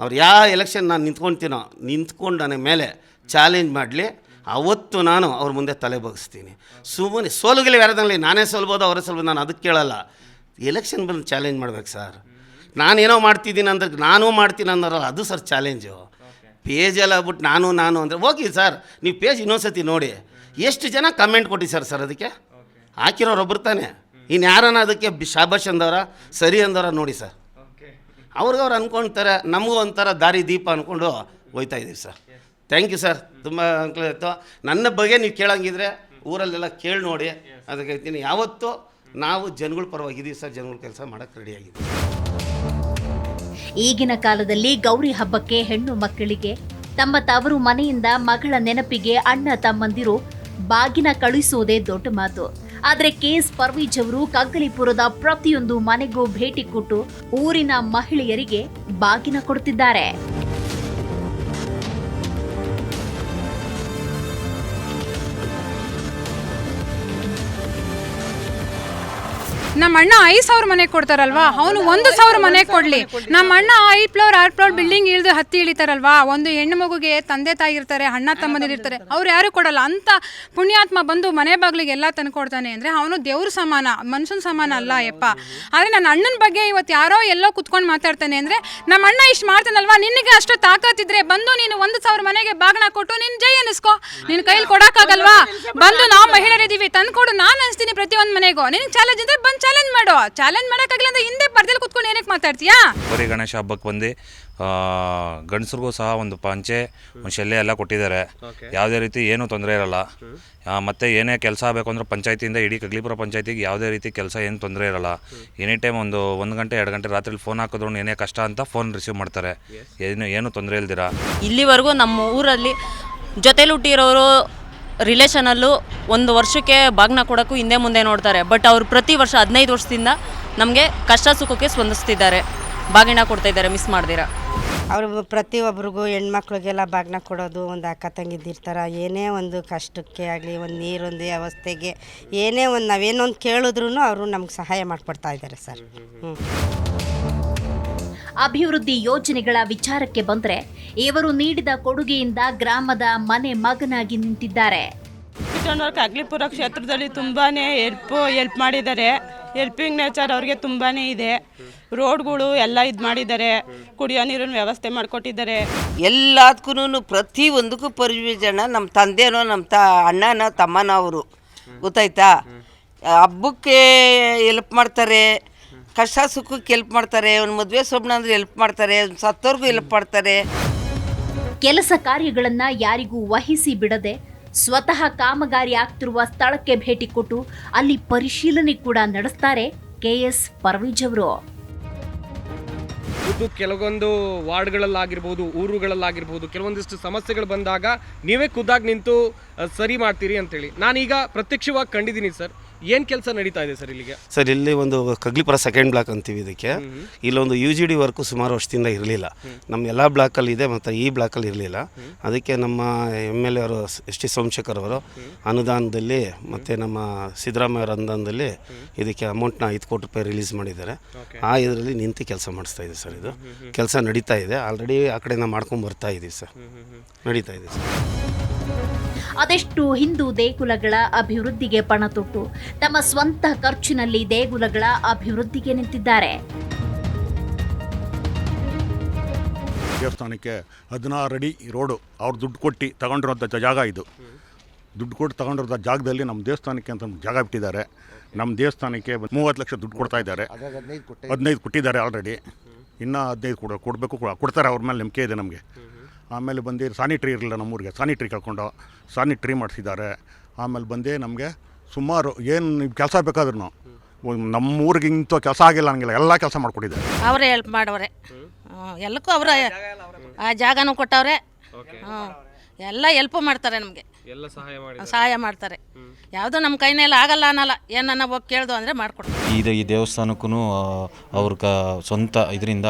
ಅವ್ರು ಯಾವ ಎಲೆಕ್ಷನ್ ನಾನು ನಿಂತ್ಕೊತೀನೋ, ನಿಂತ್ಕೊಂಡು ನನಗೆ ಮೇಲೆ ಚಾಲೆಂಜ್ ಮಾಡಲಿ, ಅವತ್ತು ನಾನು ಅವ್ರ ಮುಂದೆ ತಲೆ ಬಗ್ಸ್ತೀನಿ. ಸುಮ್ಮನೆ ಸೋಲುಗಳು ಯಾರದಲ್ಲಿ ನಾನೇ ಸೋಲ್ಬೋದು, ಅವರೇ ಸೋಲ್ಬೋದು, ನಾನು ಅದಕ್ಕೆ ಕೇಳಲ್ಲ. ಎಲೆಕ್ಷನ್ ಬಂದು ಚಾಲೆಂಜ್ ಮಾಡ್ಬೇಕು ಸರ್ ನಾನೇನೋ ಮಾಡ್ತಿದ್ದೀನಿ ಅಂದ್ರೆ, ನಾನು ಮಾಡ್ತೀನಿ ಅನ್ನೋರಲ್ಲ ಅದು ಸರ್ ಚಾಲೆಂಜು ಪೇಜೆಲ್ಲ ಆಗ್ಬಿಟ್ಟು ನಾನು ನಾನು ಅಂದರೆ, ಹೋಗಿ ಸರ್ ನೀವು ಪೇಜ್ ಇನ್ನೊಂದ್ಸತಿ ನೋಡಿ. ಎಷ್ಟು ಜನ ಕಮೆಂಟ್ ಕೊಟ್ಟಿ ಸರ್ ಸರ್ ಅದಕ್ಕೆ? ಹಾಕಿರೋರು ಒಬ್ಬರು ತಾನೆ. ಇನ್ನು ಯಾರನ್ನ ಅದಕ್ಕೆ ಬಿ- ಶಾಬಾಷ್ ಅಂದವರ ಸರಿ ಅಂದವರ ನೋಡಿ ಸರ್. ಅವ್ರಿಗವ್ರು ಅಂದ್ಕೊಳ್ತಾರೆ ನಮಗೂ ಒಂಥರ ದಾರಿ ದೀಪ ಅಂದ್ಕೊಂಡು ಹೋಯ್ತಾ ಇದ್ದೀವಿ ಸರ್. Thank you sir. ತುಂಬ ಅನುಕೂಲ ಇತ್ತು ನನ್ನ ಬಗ್ಗೆ ನೀವು ಕೇಳಂಗಿದ್ರೆ ಊರಲ್ಲೆಲ್ಲ ಕೇಳಿ ನೋಡಿ. ಅದಕ್ಕೆ ಹೇಳ್ತೀನಿ ಯಾವತ್ತೂ ನಾವು ಜನಗಳ ಪರವಾಗಿದ್ದೀವಿ ಸರ್ ಜನಗಳ ಕೆಲಸ ಮಾಡೋಕ್ಕೆ ರೆಡಿಯಾಗಿದ್ದೀವಿ ಈಗಿನ ಕಾಲದಲ್ಲಿ ಗೌರಿ ಹಬ್ಬಕ್ಕೆ ಹೆಣ್ಣು ಮಕ್ಕಳಿಗೆ ತಮ್ಮ ತವರು ಮನೆಯಿಂದ ಮಗಳ ನೆನಪಿಗೆ ಅಣ್ಣ ತಮ್ಮಂದಿರು ಬಾಗಿನ ಕಳುಹಿಸುವುದೇ ದೊಡ್ಡ ಮಾತು. ಆದರೆ ಕೆಎಸ್ ಪರ್ವೀಜ್ ಅವರು ಕಗ್ಗಲಿಪುರದ ಪ್ರತಿಯೊಂದು ಮನೆಗೂ ಭೇಟಿ ಕೊಟ್ಟು ಊರಿನ ಮಹಿಳೆಯರಿಗೆ ಬಾಗಿನ ಕೊಡುತ್ತಿದ್ದಾರೆ ನಮ್ಮ ಅಣ್ಣ ಐದು ಸಾವಿರ ಮನೆ ಕೊಡ್ತಾರಲ್ವಾ? ಅವನು ಒಂದು ಸಾವಿರ ಮನೆ ಕೊಡ್ಲಿ. ನಮ್ಮ ಅಣ್ಣ ಐದು ಫ್ಲೋರ್, ಆರು ಫ್ಲೋರ್ ಬಿಲ್ಡಿಂಗ್ ಇಳಿದು ಹತ್ತಿ ಇಳಿತಾರಲ್ವಾ? ಒಂದು ಹೆಣ್ಣು ಮಗುಗೆ ತಂದೆ ತಾಯಿ ಇರ್ತಾರೆ, ಅಣ್ಣ ತಮ್ಮಂದಿರು ಇರ್ತಾರೆ, ಅವ್ರು ಯಾರು ಕೊಡಲ್ಲ. ಅಂತ ಪುಣ್ಯಾತ್ಮ ಬಂದು ಮನೆ ಬಾಗಿಲಿಗೆ ಎಲ್ಲ ತಂದು ಕೊಡ್ತಾನೆ ಅಂದ್ರೆ ಅವನು ದೇವ್ರ ಸಮಾನ ಮನುಷ್ಯನ ಸಮಾನ ಅಲ್ಲ ಯಪ್ಪ ಆದ್ರೆ ನನ್ನ ಅಣ್ಣನ ಬಗ್ಗೆ ಇವತ್ತು ಯಾರೋ ಎಲ್ಲೋ ಕುತ್ಕೊಂಡು ಮಾತಾಡ್ತಾನೆ ಅಂದ್ರೆ ನಮ್ಮ ಅಣ್ಣ ಇಷ್ಟು ಮಾಡ್ತಾನಲ್ವಾ? ನಿನಗೆ ಅಷ್ಟು ತಾಕತ್ತಿದ್ರೆ ಬಂದು ನೀನು ಒಂದು ಸಾವಿರ ಮನೆಗೆ ಬಾಗ್ನ ಕೊಟ್ಟು ನೀನು ಜೈ ಅನ್ನಿಸ್ಕೋ ನಿನ್ನ ಕೈಲಿ ಕೊಡಕ್ಕಾಗಲ್ವಾ? ಬಂದು ನಾವು ಮಹಿಳೆಯರಿದ್ದೀವಿ ತಂದು ಕೊಡು ನಾನು ಅನಿಸ್ತೀನಿ ಪ್ರತಿಯೊಂದು ಮನೆಗೂ. ನಿನ್ ಚಾಲೆಂಜ್ ಇದ್ರೆ ಬಂದು ಚಾಲೆಂಜ್ ಮಾಡೋ. ಚಾಲೆಂಜ್ ಮಾಡೋಕ್ಕಾಗಲ್ಲ ಅಂದ್ರೆ ಹಿಂದೆ ಪರ್ದಲ್ಲಿ ಕುತ್ಕೊಂಡು ಏನಕ್ಕೆ ಮಾತಾಡ್ತೀಯಾ? ಬರಿ ಗಣೇಶ ಹಬ್ಬಕ್ಕೆ ಬಂದು ಗಂಡಸ್ರಿಗೂ ಸಹ ಒಂದು ಪಂಚೆ ಒಂದು ಶೆಲ್ಲೆ ಎಲ್ಲ ಕೊಟ್ಟಿದ್ದಾರೆ. ಯಾವುದೇ ರೀತಿ ಏನೂ ತೊಂದರೆ ಇರಲ್ಲ. ಆ, ಮತ್ತೆ ಏನೇ ಕೆಲಸ ಆಗಬೇಕು ಅಂದ್ರೆ ಪಂಚಾಯತಿಯಿಂದ ಇಡೀ ಕಗ್ಲಿಪುರ ಪಂಚಾಯತಿಗೆ ಯಾವುದೇ ರೀತಿ ಕೆಲಸ ಏನು ತೊಂದರೆ ಇರಲ್ಲ. ಎನಿ ಟೈಮ್ ಒಂದು ಒಂದು ಗಂಟೆ ಎರಡು ಗಂಟೆ ರಾತ್ರಿ ಫೋನ್ ಹಾಕಿದ್ರು ಏನೇ ಕಷ್ಟ ಅಂತ ಫೋನ್ ರಿಸೀವ್ ಮಾಡ್ತಾರೆ. ಏನು ಏನು ತೊಂದರೆ ಇಲ್ದಿರ? ಇಲ್ಲಿವರೆಗೂ ನಮ್ಮ ಊರಲ್ಲಿ ಜೊತೆಲಿ ಹುಟ್ಟಿರೋರು ರಿಲೇಷನಲ್ಲೂ ಒಂದು ವರ್ಷಕ್ಕೆ ಬಾಗ್ನ ಕೊಡೋಕ್ಕೂ ಹಿಂದೆ ಮುಂದೆ ನೋಡ್ತಾರೆ. ಬಟ್ ಅವರು ಪ್ರತಿ ವರ್ಷ ಹದಿನೈದು ವರ್ಷದಿಂದ ನಮಗೆ ಕಷ್ಟ ಸುಖಕ್ಕೆ ಸ್ಪಂದಿಸ್ತಿದ್ದಾರೆ. ಬಾಗಿನ ಕೊಡ್ತಾ ಇದ್ದಾರೆ, ಮಿಸ್ ಮಾಡ್ದಿರ? ಅವರು ಪ್ರತಿಯೊಬ್ಬರಿಗೂ ಹೆಣ್ಮಕ್ಳಿಗೆಲ್ಲ ಬಾಗ್ನ ಕೊಡೋದು ಒಂದು ಅಕ್ಕ ತಂಗಿದ್ದಿರ್ತಾರೆ ಏನೇ ಒಂದು ಕಷ್ಟಕ್ಕೆ ಆಗಲಿ, ಒಂದು ನೀರೊಂದು ವ್ಯವಸ್ಥೆಗೆ, ಏನೇ ಒಂದು ನಾವೇನೊಂದು ಕೇಳಿದ್ರು ಅವರು ನಮ್ಗೆ ಸಹಾಯ ಮಾಡಿಕೊಡ್ತಾ ಇದ್ದಾರೆ ಸರ್. ಹ್ಞೂ ಅಭಿವೃದ್ಧಿ ಯೋಜನೆಗಳ ವಿಚಾರಕ್ಕೆ ಬಂದರೆ ಇವರು ನೀಡಿದ ಕೊಡುಗೆಯಿಂದ ಗ್ರಾಮದ ಮನೆ ಮಗನಾಗಿ ನಿಂತಿದ್ದಾರೆ. ಕಿಚನವ್ರ ಕಗ್ಲಿಪುರ ಕ್ಷೇತ್ರದಲ್ಲಿ ತುಂಬಾ ಹೆಲ್ಪ್ ಹೆಲ್ಪ್ ಮಾಡಿದ್ದಾರೆ. ಹೆಲ್ಪಿಂಗ್ ನೇಚರ್ ಅವ್ರಿಗೆ ತುಂಬಾ ಇದೆ. ರೋಡ್ಗಳು ಎಲ್ಲ ಇದು ಮಾಡಿದ್ದಾರೆ. ಕುಡಿಯೋ ನೀರಿನ ವ್ಯವಸ್ಥೆ ಮಾಡಿಕೊಟ್ಟಿದ್ದಾರೆ. ಎಲ್ಲದಕ್ಕೂ ಪ್ರತಿ ಒಂದಕ್ಕೂ ಪರಿವಿಜನ ನಮ್ಮ ತಂದೆನೋ ನಮ್ಮ ತ ಅಣ್ಣನ ತಮ್ಮನೋ ಅವರು. ಗೊತ್ತಾಯ್ತಾ? ಹಬ್ಬಕ್ಕೆ ಹೆಲ್ಪ್ ಮಾಡ್ತಾರೆ. ಕಷ್ಟ ಸುಖಕ್ಕೆ ಹೆಲ್ಪ್ ಮಾಡ್ತಾರೆ ಒಂದು ಮದುವೆ ಸೊಬ್ಬನ ಅಂದ್ರೆ ಎಲ್ಪ್ ಮಾಡ್ತಾರೆ ಒಂದ್ ಸತ್ತೋರ್ಗೂ ಹೆಲ್ಪ್ ಮಾಡ್ತಾರೆ. ಕೆಲಸ ಕಾರ್ಯಗಳನ್ನ ಯಾರಿಗೂ ವಹಿಸಿ ಬಿಡದೆ ಸ್ವತಃ ಕಾಮಗಾರಿ ಆಗ್ತಿರುವ ಸ್ಥಳಕ್ಕೆ ಭೇಟಿ ಕೊಟ್ಟು ಅಲ್ಲಿ ಪರಿಶೀಲನೆ ಕೂಡ ನಡೆಸ್ತಾರೆ ಕೆಎಸ್ ಪರ್ವೀಜ್ ಅವರು. ಇದು ಕೆಲವೊಂದು ವಾರ್ಡ್ಗಳಲ್ಲಾಗಿರ್ಬೋದು ಊರುಗಳಲ್ಲಾಗಿರ್ಬೋದು ಕೆಲವೊಂದಿಷ್ಟು ಸಮಸ್ಯೆಗಳು ಬಂದಾಗ ನೀವೇ ಖುದ್ದಾಗಿ ನಿಂತು ಅ, ಸರಿ ಮಾಡ್ತೀರಿ ಅಂತೇಳಿ. ನಾನೀಗ ಪ್ರತ್ಯಕ್ಷವಾಗಿ ಕಂಡಿದ್ದೀನಿ ಸರ್. ಏನು ಕೆಲಸ ನಡೀತಾ ಇದೆ ಸರ್ ಇಲ್ಲಿಗೆ? ಸರ್ ಇಲ್ಲಿ ಒಂದು ಕಗ್ಲಿಪುರ ಸೆಕೆಂಡ್ ಬ್ಲಾಕ್ ಅಂತೀವಿ ಇದಕ್ಕೆ. ಇಲ್ಲೊಂದು ಯು ಜಿ ಡಿ ವರ್ಕು ಸುಮಾರು ವರ್ಷದಿಂದ ಇರಲಿಲ್ಲ. ನಮ್ಮ ಎಲ್ಲ ಬ್ಲಾಕಲ್ಲಿ ಇದೆ ಮತ್ತು ಈ ಬ್ಲಾಕಲ್ಲಿ ಇರಲಿಲ್ಲ. ಅದಕ್ಕೆ ನಮ್ಮ ಎಂ ಎಲ್ ಎ ಅವರು ಎಸ್ ಟಿ ಸೋಮಶೇಖರ್ ಅವರು ಅನುದಾನದಲ್ಲಿ ಮತ್ತು ನಮ್ಮ ಸಿದ್ದರಾಮಯ್ಯ ಅವರ ಅನುದಾನದಲ್ಲಿ ಇದಕ್ಕೆ ಅಮೌಂಟ್ನ ಐದು ಕೋಟಿ ರೂಪಾಯಿ ರಿಲೀಸ್ ಮಾಡಿದ್ದಾರೆ. ಆ ಇದರಲ್ಲಿ ನಿಂತು ಕೆಲಸ ಮಾಡಿಸ್ತಾ ಇದೆ ಸರ್ ಇದು. ಕೆಲಸ ನಡೀತಾ ಇದೆ. ಆಲ್ರೆಡಿ ಆ ಕಡೆಯಿಂದ ಮಾಡ್ಕೊಂಡು ಬರ್ತಾ ಇದ್ದೀವಿ ಸರ್. ನಡೀತಾ ಇದೆ ಸರ್. ಅದೆಷ್ಟು ಹಿಂದೂ ದೇಗುಲಗಳ ಅಭಿವೃದ್ಧಿಗೆ ಪಣ ತೊಟ್ಟು ತಮ್ಮ ಸ್ವಂತ ಖರ್ಚಿನಲ್ಲಿ ದೇಗುಲಗಳ ಅಭಿವೃದ್ಧಿಗೆ ನಿಂತಿದ್ದಾರೆ. ದೇವಸ್ಥಾನಕ್ಕೆ ಹದಿನಾರು ಅಡಿ ರೋಡು ಅವ್ರು ದುಡ್ಡು ಕೊಟ್ಟು ತಗೊಂಡಿರೋಂಥ ಜಾಗ ಇದು. ದುಡ್ಡು ಕೊಟ್ಟು ತಗೊಂಡಿರೋ ಜಾಗದಲ್ಲಿ ನಮ್ಮ ದೇವಸ್ಥಾನಕ್ಕೆ ಅಂತ ಒಂದು ಜಾಗ ಬಿಟ್ಟಿದ್ದಾರೆ. ನಮ್ಮ ದೇವಸ್ಥಾನಕ್ಕೆ ಮೂವತ್ತು ಲಕ್ಷ ದುಡ್ಡು ಕೊಡ್ತಾ ಇದ್ದಾರೆ. ಹದಿನೈದು ಕೊಟ್ಟಿದ್ದಾರೆ ಆಲ್ರೆಡಿ ಇನ್ನೂ ಹದಿನೈದು ಕೊಡ ಕೊಡಬೇಕು ಕೊಡ್ತಾರೆ ಅವ್ರ ಮೇಲೆ ನಂಬಿಕೆ ಇದೆ ನಮಗೆ. ಆಮೇಲೆ ಬಂದು ಸ್ಯಾನಿಟ್ರಿ ಇರಲಿಲ್ಲ ನಮ್ಮೂರಿಗೆ. ಸ್ಯಾನಿಟ್ರಿ ಕಳ್ಕೊಂಡು ಸ್ಯಾನಿಟ್ರಿ ಮಾಡಿಸಿದ್ದಾರೆ. ಆಮೇಲೆ ಬಂದು ನಮಗೆ ಸುಮಾರು ಏನು ಕೆಲಸ ಬೇಕಾದ್ರೂ ನಮ್ಮೂರಿಗೆ ಇಂಥ ಕೆಲಸ ಆಗಿಲ್ಲ ಹಂಗಿಲ್ಲ ಎಲ್ಲ ಕೆಲಸ ಮಾಡಿಕೊಟ್ಟಿದ್ದಾರೆ. ಅವರೇ ಹೆಲ್ಪ್ ಮಾಡವ್ರೆ. ಎಲ್ಲಕ್ಕೂ ಅವರ ಆ ಜಾಗನೂ ಕೊಟ್ಟವ್ರೆ. ಹ್ಞೂ ಎಲ್ಲ ಹೆಲ್ಪ್ ಮಾಡ್ತಾರೆ ನಮಗೆ. ಎಲ್ಲ ಸಹಾಯ ಮಾಡಿ ಸಹಾಯ ಮಾಡ್ತಾರೆ. ಯಾವುದೋ ನಮ್ಮ ಕೈನಲ್ಲಿ ಆಗಲ್ಲ ಅನ್ನಲ್ಲ ಏನನ್ನ ಹೋಗಿ ಕೇಳ್ದು ಅಂದರೆ ಮಾಡಿಕೊಡ್ತಾರೆ. ಇದು ಈ ದೇವಸ್ಥಾನಕ್ಕೂ ಅವ್ರ ಕ ಸ್ವಂತ ಇದರಿಂದ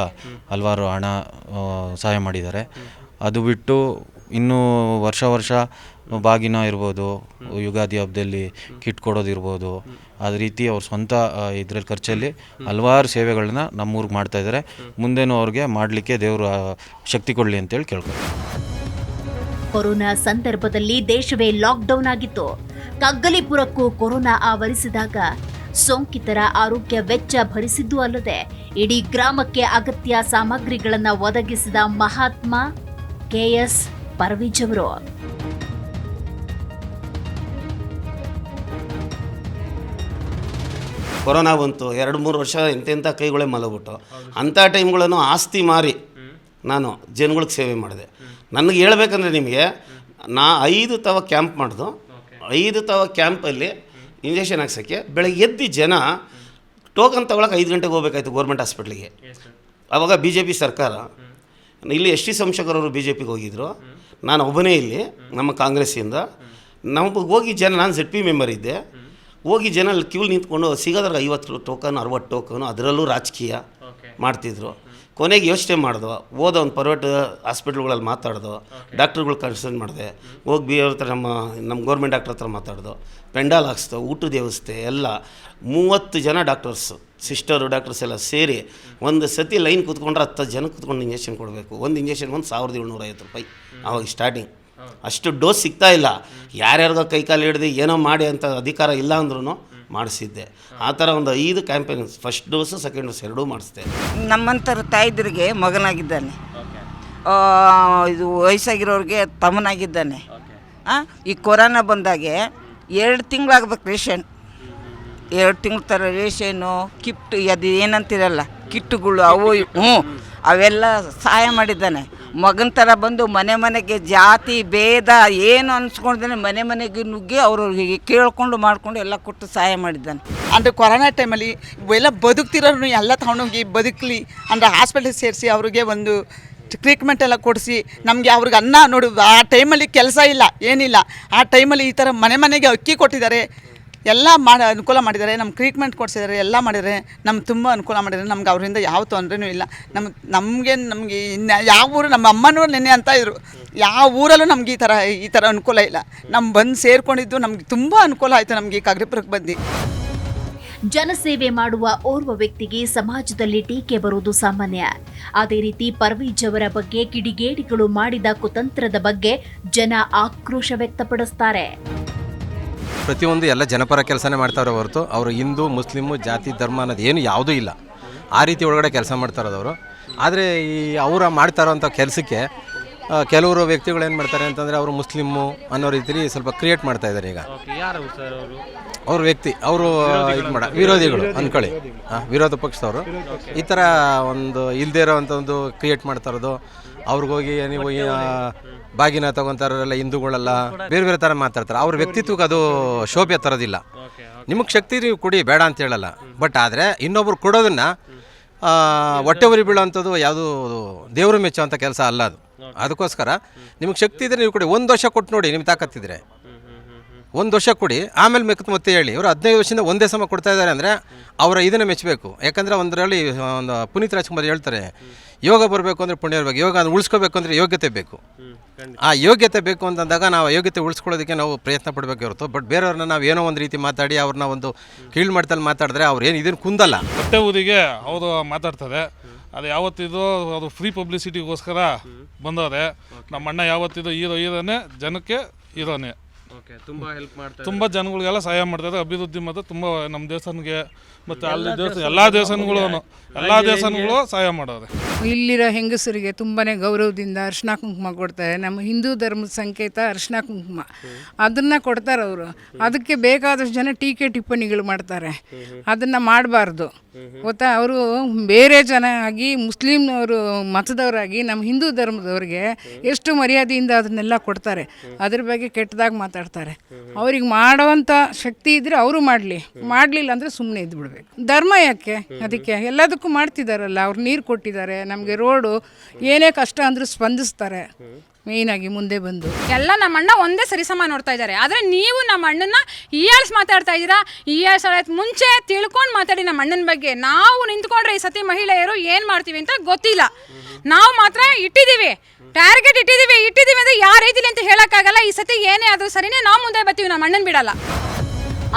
ಹಲವಾರು ಹಣ ಸಹಾಯ ಮಾಡಿದ್ದಾರೆ. ಅದು ಬಿಟ್ಟು ಇನ್ನೂ ವರ್ಷ ವರ್ಷ ಬಾಗಿನ ಇರ್ಬೋದು ಯುಗಾದಿ ಹಬ್ಬದಲ್ಲಿ ಕಿಟ್ ಕೊಡೋದಿರ್ಬೋದು ಅದೇ ರೀತಿ ಅವ್ರ ಸ್ವಂತ ಇದರಲ್ಲಿ ಖರ್ಚಲ್ಲಿ ಹಲವಾರು ಸೇವೆಗಳನ್ನ ನಮ್ಮೂರಿಗೆ ಮಾಡ್ತಾ ಇದ್ದಾರೆ ಮುಂದೇನೂ ಅವ್ರಿಗೆ ಮಾಡಲಿಕ್ಕೆ ದೇವರು ಶಕ್ತಿ ಕೊಡಲಿ ಅಂತೇಳಿ ಕೇಳ್ಕೊಳ್ತಾರೆ. ಕೊರೋನಾ ಸಂದರ್ಭದಲ್ಲಿ ದೇಶವೇ ಲಾಕ್ಡೌನ್ ಆಗಿತ್ತು. ಕಗ್ಗಲಿಪುರಕ್ಕೂ ಕೊರೋನಾ ಆವರಿಸಿದಾಗ ಸೋಂಕಿತರ ಆರೋಗ್ಯ ವೆಚ್ಚ ಭರಿಸಿದ್ದು ಅಲ್ಲದೆ ಇಡೀ ಗ್ರಾಮಕ್ಕೆ ಅಗತ್ಯ ಸಾಮಗ್ರಿಗಳನ್ನು ಒದಗಿಸಿದ ಮಹಾತ್ಮ ಕೆಎಸ್ ಪರ್ವಿಜ್ ಅವರು. ಕೊರೋನಾ ಬಂತು ಎರಡು ಮೂರು ವರ್ಷ ಎಂತೆಂಥ ಕೈಗಳೇ ಮಲಗ್ಬಿಟ್ಟು. ಅಂಥ ಟೈಮ್ಗಳನ್ನು ಆಸ್ತಿ ಮಾರಿ ನಾನು ಜನಗಳಿಗೆ ಸೇವೆ ಮಾಡಿದೆ. ನನಗೆ ಹೇಳ್ಬೇಕಂದ್ರೆ ನಿಮಗೆ ನಾ ಐದು ತವ ಕ್ಯಾಂಪ್ ಮಾಡಿದು ಐದು ತವ ಕ್ಯಾಂಪಲ್ಲಿ ಇಂಜೆಕ್ಷನ್ ಹಾಕ್ಸೋಕ್ಕೆ ಬೆಳಗ್ಗೆ ಎದ್ದು ಜನ ಟೋಕನ್ ತೊಗೊಳಕ್ಕೆ ಐದು ಗಂಟೆಗೆ ಹೋಗ್ಬೇಕಾಯ್ತು ಗೌರ್ಮೆಂಟ್ ಹಾಸ್ಪಿಟ್ಲಿಗೆ. ಆವಾಗ ಬಿ ಜೆ ಪಿ ಸರ್ಕಾರ ಇಲ್ಲಿ ಎಸ್ ಟಿ ಸಂಶಕರವರು ಬಿ ಜೆ ಪಿಗೆ ಹೋಗಿದ್ರು. ನಾನು ಒಬ್ಬನೇ ಇಲ್ಲಿ ನಮ್ಮ ಕಾಂಗ್ರೆಸ್ಸಿಂದ. ನಮಗೆ ಹೋಗಿ ಜನ ನಾನು ಜೆಡ್ ಪಿ ಮೆಂಬರ್ ಇದ್ದೆ. ಹೋಗಿ ಜನ ಅಲ್ಲಿ ಕ್ಯೂ ನಿಂತ್ಕೊಂಡು ಸಿಗೋದ್ರಾಗ ಐವತ್ತು ಟೋಕನ್ ಅರವತ್ತು ಟೋಕನ್ ಅದರಲ್ಲೂ ರಾಜಕೀಯ ಮಾಡ್ತಿದ್ರು. ಕೊನೆಗೆ ಯೋಚನೆ ಮಾಡಿದ್ವು ಹೋದ ಒಂದು ಪ್ರೈವೇಟ್ ಹಾಸ್ಪಿಟ್ಲ್ಗಳಲ್ಲಿ ಮಾತಾಡ್ದು ಡಾಕ್ಟ್ರುಗಳು ಕನ್ಸಲ್ಟ್ ಮಾಡಿದೆ ಹೋಗಿ ಬಿ ಅವ್ರ ಹತ್ರ ನಮ್ಮ ನಮ್ಮ ಗೌರ್ಮೆಂಟ್ ಡಾಕ್ಟ್ರ್ ಹತ್ರ ಮಾತಾಡ್ದು ಪೆಂಡಾಲ್ ಹಾಕ್ಸ್ದು ಊಟದ ವ್ಯವಸ್ಥೆ ಎಲ್ಲ ಮೂವತ್ತು ಜನ ಡಾಕ್ಟರ್ಸು ಸಿಸ್ಟರು ಡಾಕ್ಟರ್ಸ್ ಎಲ್ಲ ಸೇರಿ ಒಂದು ಸತಿ ಲೈನ್ ಕೂತ್ಕೊಂಡ್ರೆ ಹತ್ತು ಜನ ಕೂತ್ಕೊಂಡು ಇಂಜೆಕ್ಷನ್ ಕೊಡಬೇಕು. ಒಂದು ಇಂಜೆಕ್ಷನ್ ಒಂದು ಸಾವಿರದ ಏಳ್ನೂರ ಐವತ್ತು ರೂಪಾಯಿ ಆವಾಗ ಸ್ಟಾರ್ಟಿಂಗ್ ಅಷ್ಟು ಡೋಸ್ ಸಿಗ್ತಾ ಇಲ್ಲ. ಯಾರ್ಯಾರಿಗೋ ಕೈ ಕಾಲು ಹಿಡ್ದು ಏನೋ ಮಾಡಿ ಅಂತ ಅಧಿಕಾರ ಇಲ್ಲ ಅಂದ್ರೂ ಮಾಡಿಸಿದ್ದೆ. ಆ ಥರ ಒಂದು ಐದು campaigns first dose second dose ಎರಡೂ ಮಾಡಿಸ್ದೆ. ನಮ್ಮಂಥರ ತಾಯಿದ್ರಿಗೆ ಮಗನಾಗಿದ್ದಾನೆ. ಆ, ಇದು ವಯಸ್ಸಾಗಿರೋರಿಗೆ ತಮ್ಮನಾಗಿದ್ದಾನೆ. ಆ, ಈ ಕೊರೋನಾ ಬಂದಾಗೆ ಎರಡು ತಿಂಗಳಾಗ್ಬೇಕು ರೇಷನ್. ಎರಡು ತಿಂಗಳ ಥರ ರೇಷನ್ನು ಕಿಟ್ಟು ಅದು ಏನಂತಿರಲ್ಲ ಕಿಟ್ಟುಗಳು ಅವು ಹ್ಞೂ ಅವೆಲ್ಲ ಸಹಾಯ ಮಾಡಿದ್ದಾನೆ. ಮಗನ ಥರ ಬಂದು ಮನೆ ಮನೆಗೆ ಜಾತಿ, ಭೇದ ಏನು ಅನ್ಸ್ಕೊಂಡಿದ್ದಾನೆ ಮನೆ ಮನೆಗೆ ನುಗ್ಗಿ ಅವ್ರಿಗೆ ಕೇಳ್ಕೊಂಡು ಮಾಡಿಕೊಂಡು ಎಲ್ಲ ಕೊಟ್ಟು ಸಹಾಯ ಮಾಡಿದ್ದಾನೆ. ಅಂದರೆ ಕೊರೋನಾ ಟೈಮಲ್ಲಿ ಎಲ್ಲ ಬದುಕ್ತಿರೋರು ಎಲ್ಲ ತಗೊಂಡೋಗಿ ಬದುಕಲಿ ಅಂದರೆ ಹಾಸ್ಪಿಟಲ್ ಸೇರಿಸಿ ಅವ್ರಿಗೆ ಒಂದು ಟ್ರೀಟ್ಮೆಂಟ್ ಎಲ್ಲ ಕೊಡಿಸಿ ನಮಗೆ ಅವ್ರಿಗೆ ಅನ್ನ ನೋಡು, ಆ ಟೈಮಲ್ಲಿ ಕೆಲಸ ಇಲ್ಲ, ಏನಿಲ್ಲ. ಆ ಟೈಮಲ್ಲಿ ಈ ಥರ ಮನೆ ಮನೆಗೆ ಅಕ್ಕಿ ಕೊಟ್ಟಿದ್ದಾರೆ. ಎಲ್ಲ ಮಾಡಿ ಅನುಕೂಲ ಮಾಡಿದ್ದಾರೆ ನಮ್ಮ ಟ್ರೀಟ್ಮೆಂಟ್ ಕೊಡಿಸಿದ್ದಾರೆ, ಎಲ್ಲ ಮಾಡಿದರೆ ನಮ್ಗೆ ತುಂಬ ಅನುಕೂಲ ಮಾಡಿದ್ದಾರೆ, ನಮ್ಗೆ ಅವರಿಂದ ಯಾವ ತೊಂದರೆನೂ ಇಲ್ಲ. ನಮ್ಮ ನಮಗೆ ನಮಗೆ ಇನ್ನು ಯಾವ ಊರು, ನಮ್ಮ ಅಮ್ಮನೂ ನೆನೆ ಅಂತ ಇದ್ರು. ಯಾವ ಊರಲ್ಲೂ ನಮ್ಗೆ ಈ ಥರ ಈ ಥರ ಅನುಕೂಲ ಇಲ್ಲ. ನಮ್ಮ ಬಂದು ಸೇರಿಕೊಂಡಿದ್ದು ನಮ್ಗೆ ತುಂಬ ಅನುಕೂಲ ಆಯಿತು ನಮಗೆ ಈ ಕಾಗ್ರಿಪುರಕ್ಕೆ ಬಂದು. ಜನಸೇವೆ ಮಾಡುವ ಓರ್ವ ವ್ಯಕ್ತಿಗೆ ಸಮಾಜದಲ್ಲಿ ಟೀಕೆ ಬರುವುದು ಸಾಮಾನ್ಯ. ಅದೇ ರೀತಿ ಪರ್ವೀಜ್ ಅವರ ಬಗ್ಗೆ ಕಿಡಿಗೇಡಿಗಳು ಮಾಡಿದ ಕುತಂತ್ರದ ಬಗ್ಗೆ ಜನ ಆಕ್ರೋಶ ವ್ಯಕ್ತಪಡಿಸ್ತಾರೆ. ಪ್ರತಿಯೊಂದು ಎಲ್ಲ ಜನಪರ ಕೆಲಸನೇ ಮಾಡ್ತಾರೆ ಹೊರತು ಅವರು ಹಿಂದೂ ಮುಸ್ಲಿಮು ಜಾತಿ ಧರ್ಮ ಅನ್ನೋದು ಏನು ಯಾವುದೂ ಇಲ್ಲ. ಆ ರೀತಿ ಒಳಗಡೆ ಕೆಲಸ ಮಾಡ್ತಾರದವರು ಆದರೆ ಈ ಅವರ ಮಾಡ್ತಾ ಇರೋಂಥ ಕೆಲಸಕ್ಕೆ ಕೆಲವರು ವ್ಯಕ್ತಿಗಳು ಏನು ಮಾಡ್ತಾರೆ ಅಂತಂದರೆ ಅವರು ಮುಸ್ಲಿಮು ಅನ್ನೋ ರೀತಿಲಿ ಸ್ವಲ್ಪ ಕ್ರಿಯೇಟ್ ಮಾಡ್ತಾ ಇದ್ದಾರೆ ಈಗ. ಅವರು? ವ್ಯಕ್ತಿ ಅವರು ಇದು ಮಾಡ ವಿರೋಧಿಗಳು ಅಂದ್ಕೊಳ್ಳಿ ವಿರೋಧ ಪಕ್ಷದವರು. ಈ ಥರ ಒಂದು ಇಲ್ಲದೇ ಇರೋವಂಥ ಒಂದು ಕ್ರಿಯೇಟ್ ಮಾಡ್ತಾ ಇರೋದು ಅವ್ರಿಗೋಗಿ ನೀವು ಬಾಗಿನ ತಗೊಂತಾರಲ್ಲ ಹಿಂದೂಗಳೆಲ್ಲ ಬೇರೆ ಬೇರೆ ಥರ ಮಾತಾಡ್ತಾರೆ. ಅವ್ರ ವ್ಯಕ್ತಿತ್ವಕ್ಕೆ ಅದು ಶೋಭೆ ತರೋದಿಲ್ಲ. ನಿಮಗೆ ಶಕ್ತಿ ನೀವು ಕೊಡಿ ಬೇಡ ಅಂತ ಹೇಳಲ್ಲ. ಬಟ್ ಆದರೆ ಇನ್ನೊಬ್ರು ಕೊಡೋದನ್ನ ಹೊಟ್ಟೆ ಉರಿ ಬೀಳೋವಂಥದ್ದು ಯಾವುದು ದೇವರು ಮೆಚ್ಚುವಂಥ ಕೆಲಸ ಅಲ್ಲ ಅದು. ಅದಕ್ಕೋಸ್ಕರ ನಿಮಗೆ ಶಕ್ತಿ ಇದ್ರೆ ನೀವು ಕೊಡಿ. ಒಂದು ವರ್ಷ ಕೊಟ್ಟು ನೋಡಿ ನಿಮ್ಗೆ ತಾಕತ್ತಿದ್ರೆ ಒಂದು ವರ್ಷ ಕೊಡಿ ಆಮೇಲೆ ಮೆಕ್ಕತ್ ಮತ್ತೆ ಹೇಳಿ ಇವರು ಹದಿನೈದು ವರ್ಷದಿಂದ ಒಂದೇ ಸಮ ಕೊಡ್ತಾ ಇದ್ದಾರೆ ಅಂದರೆ ಅವರ ಇದನ್ನು ಮೆಚ್ಚಬೇಕು ಯಾಕಂದರೆ ಒಂದರಲ್ಲಿ ಒಂದು ಪುನೀತ್ ರಾಜ್ಕುಮಾರ್ ಹೇಳ್ತಾರೆ ಯೋಗ ಬರಬೇಕು ಅಂದರೆ ಪುಣ್ಯ ಇರಬೇಕು ಯೋಗ ಅದು ಉಳಿಸ್ಕೋಬೇಕು ಅಂದರೆ ಯೋಗ್ಯತೆ ಬೇಕು. ಆ ಯೋಗ್ಯತೆ ಬೇಕು ಅಂತಂದಾಗ ನಾವು ಯೋಗ್ಯತೆ ಉಳಿಸ್ಕೊಳ್ಳೋದಕ್ಕೆ ನಾವು ಪ್ರಯತ್ನ ಪಡಬೇಕು ಹೊರತು. ಬಟ್ ಬೇರೆಯವ್ರನ್ನ ನಾವು ಏನೋ ಒಂದು ರೀತಿ ಮಾತಾಡಿ ಅವ್ರನ್ನ ಒಂದು ಕೀಳು ಮಾಡ್ತಲ್ಲಿ ಮಾತಾಡಿದ್ರೆ ಅವ್ರು ಏನು ಇದನ್ನು ಕುಂದಲ್ಲ. ಹೊಟ್ಟೆ ಊರಿಗೆ ಅವರು ಮಾತಾಡ್ತಾರೆ. ಅದು ಯಾವತ್ತಿದು ಅದು ಫ್ರೀ ಪಬ್ಲಿಸಿಟಿಗೋಸ್ಕರ ಬಂದವ್ರೆ. ನಮ್ಮ ಅಣ್ಣ ಯಾವತ್ತಿದು ಹೀರೋ ಹೀರೋನೇ ಜನಕ್ಕೆ ಹೀರೋನೇ ಓಕೆ ತುಂಬಾ ಹೆಲ್ಪ್ ಮಾಡ್ತಾರೆ ತುಂಬ ಜನಗಳಿಗೆಲ್ಲ ಸಹಾಯ ಮಾಡ್ತಾರೆ ಅಭಿವೃದ್ಧಿ ಮತ್ತು ತುಂಬ ನಮ್ಮ ದೇವಸ್ಥಾನಕ್ಕೆ ಮತ್ತು ಅಲ್ಲಿ ದೇವಸ್ಥಾನ ಎಲ್ಲ ದೇವಸ್ಥಾನಗಳು ಎಲ್ಲ ದೇವಸ್ಥಾನಗಳು ಸಹಾಯ ಮಾಡೋದು ಇಲ್ಲಿರೋ ಹೆಂಗಸರಿಗೆ ತುಂಬಾ ಗೌರವದಿಂದ ಅರ್ಶಿನ ಕುಂಕುಮ ಕೊಡ್ತಾರೆ. ನಮ್ಮ ಹಿಂದೂ ಧರ್ಮದ ಸಂಕೇತ ಅರ್ಶಿನ ಕುಂಕುಮ. ಅದನ್ನ ಕೊಡ್ತಾರೆ ಅವರು. ಅದಕ್ಕೆ ಬೇಕಾದಷ್ಟು ಜನ ಟೀಕೆ ಟಿಪ್ಪಣಿಗಳು ಮಾಡ್ತಾರೆ. ಅದನ್ನ ಮಾಡಬಾರ್ದು. ಗೊತ್ತಾ? ಅವರು ಬೇರೆ ಜನ ಆಗಿ ಮುಸ್ಲಿಮ್ನವರು ಮತದವರಾಗಿ ನಮ್ಮ ಹಿಂದೂ ಧರ್ಮದವ್ರಿಗೆ ಎಷ್ಟು ಮರ್ಯಾದೆಯಿಂದ ಅದನ್ನೆಲ್ಲ ಕೊಡ್ತಾರೆ. ಅದ್ರ ಬಗ್ಗೆ ಕೆಟ್ಟದಾಗಿ ಮಾತಾಡ್ತಾರೆ. ಅವ್ರಿಗೆ ಮಾಡೋವಂಥ ಶಕ್ತಿ ಇದ್ದರೆ ಅವರು ಮಾಡಲಿ. ಮಾಡಲಿಲ್ಲ ಅಂದರೆ ಸುಮ್ಮನೆ ಇದ್ಬಿಡ್ಬೇಕು ಧರ್ಮ ಯಾಕೆ? ಅದಕ್ಕೆ ಎಲ್ಲದಕ್ಕೂ ಮಾಡ್ತಿದ್ದಾರಲ್ಲ ಅವ್ರು ನೀರು ಕೊಟ್ಟಿದ್ದಾರೆ, ನಮಗೆ ರೋಡು ಏನೇ ಕಷ್ಟ ಅಂದರೂ ಸ್ಪಂದಿಸ್ತಾರೆ. ಮೇಯ್ನಾಗಿ ಮುಂದೆ ಬಂದು. ಎಲ್ಲ ನಮ್ಮ ಅಣ್ಣ ಒಂದೇ ಸರಿಸಮ ನೋಡ್ತಾ ಇದ್ದಾರೆ. ಆದರೆ ನೀವು ನಮ್ಮ ಅಣ್ಣನ ಇಯಾಳ್ಸ್ ಮಾತಾಡ್ತಾ ಇದ್ದೀರಾ? ಇಯಾಳ್ಸ್ ಮುಂಚೆ ತಿಳ್ಕೊಂಡು ಮಾತಾಡಿ ನಮ್ಮ ಅಣ್ಣನ ಬಗ್ಗೆ. ನಾವು ನಿಂತ್ಕೊಂಡ್ರೆ ಈ ಸತಿ ಮಹಿಳೆಯರು ಏನು ಮಾಡ್ತೀವಿ ಅಂತ ಗೊತ್ತಿಲ್ಲ. ನಾವು ಮಾತ್ರ ಇಟ್ಟಿದ್ದೀವಿ. ಟಾರ್ಗೆಟ್ ಇಟ್ಟಿದ್ದೀವಿ ಇಟ್ಟಿದ್ದೀವಿ ಅಂದರೆ ಯಾವ ರೀತಿಲಿ ಅಂತ ಹೇಳೋಕ್ಕಾಗಲ್ಲ. ಈ ಸತಿ ಏನೇ ಆದರೂ ಸರಿನೇ ನಾವು ಮುಂದೆ ಬರ್ತೀವಿ ನಮ್ಮ ಅಣ್ಣನ ಬಿಡಲ್ಲ.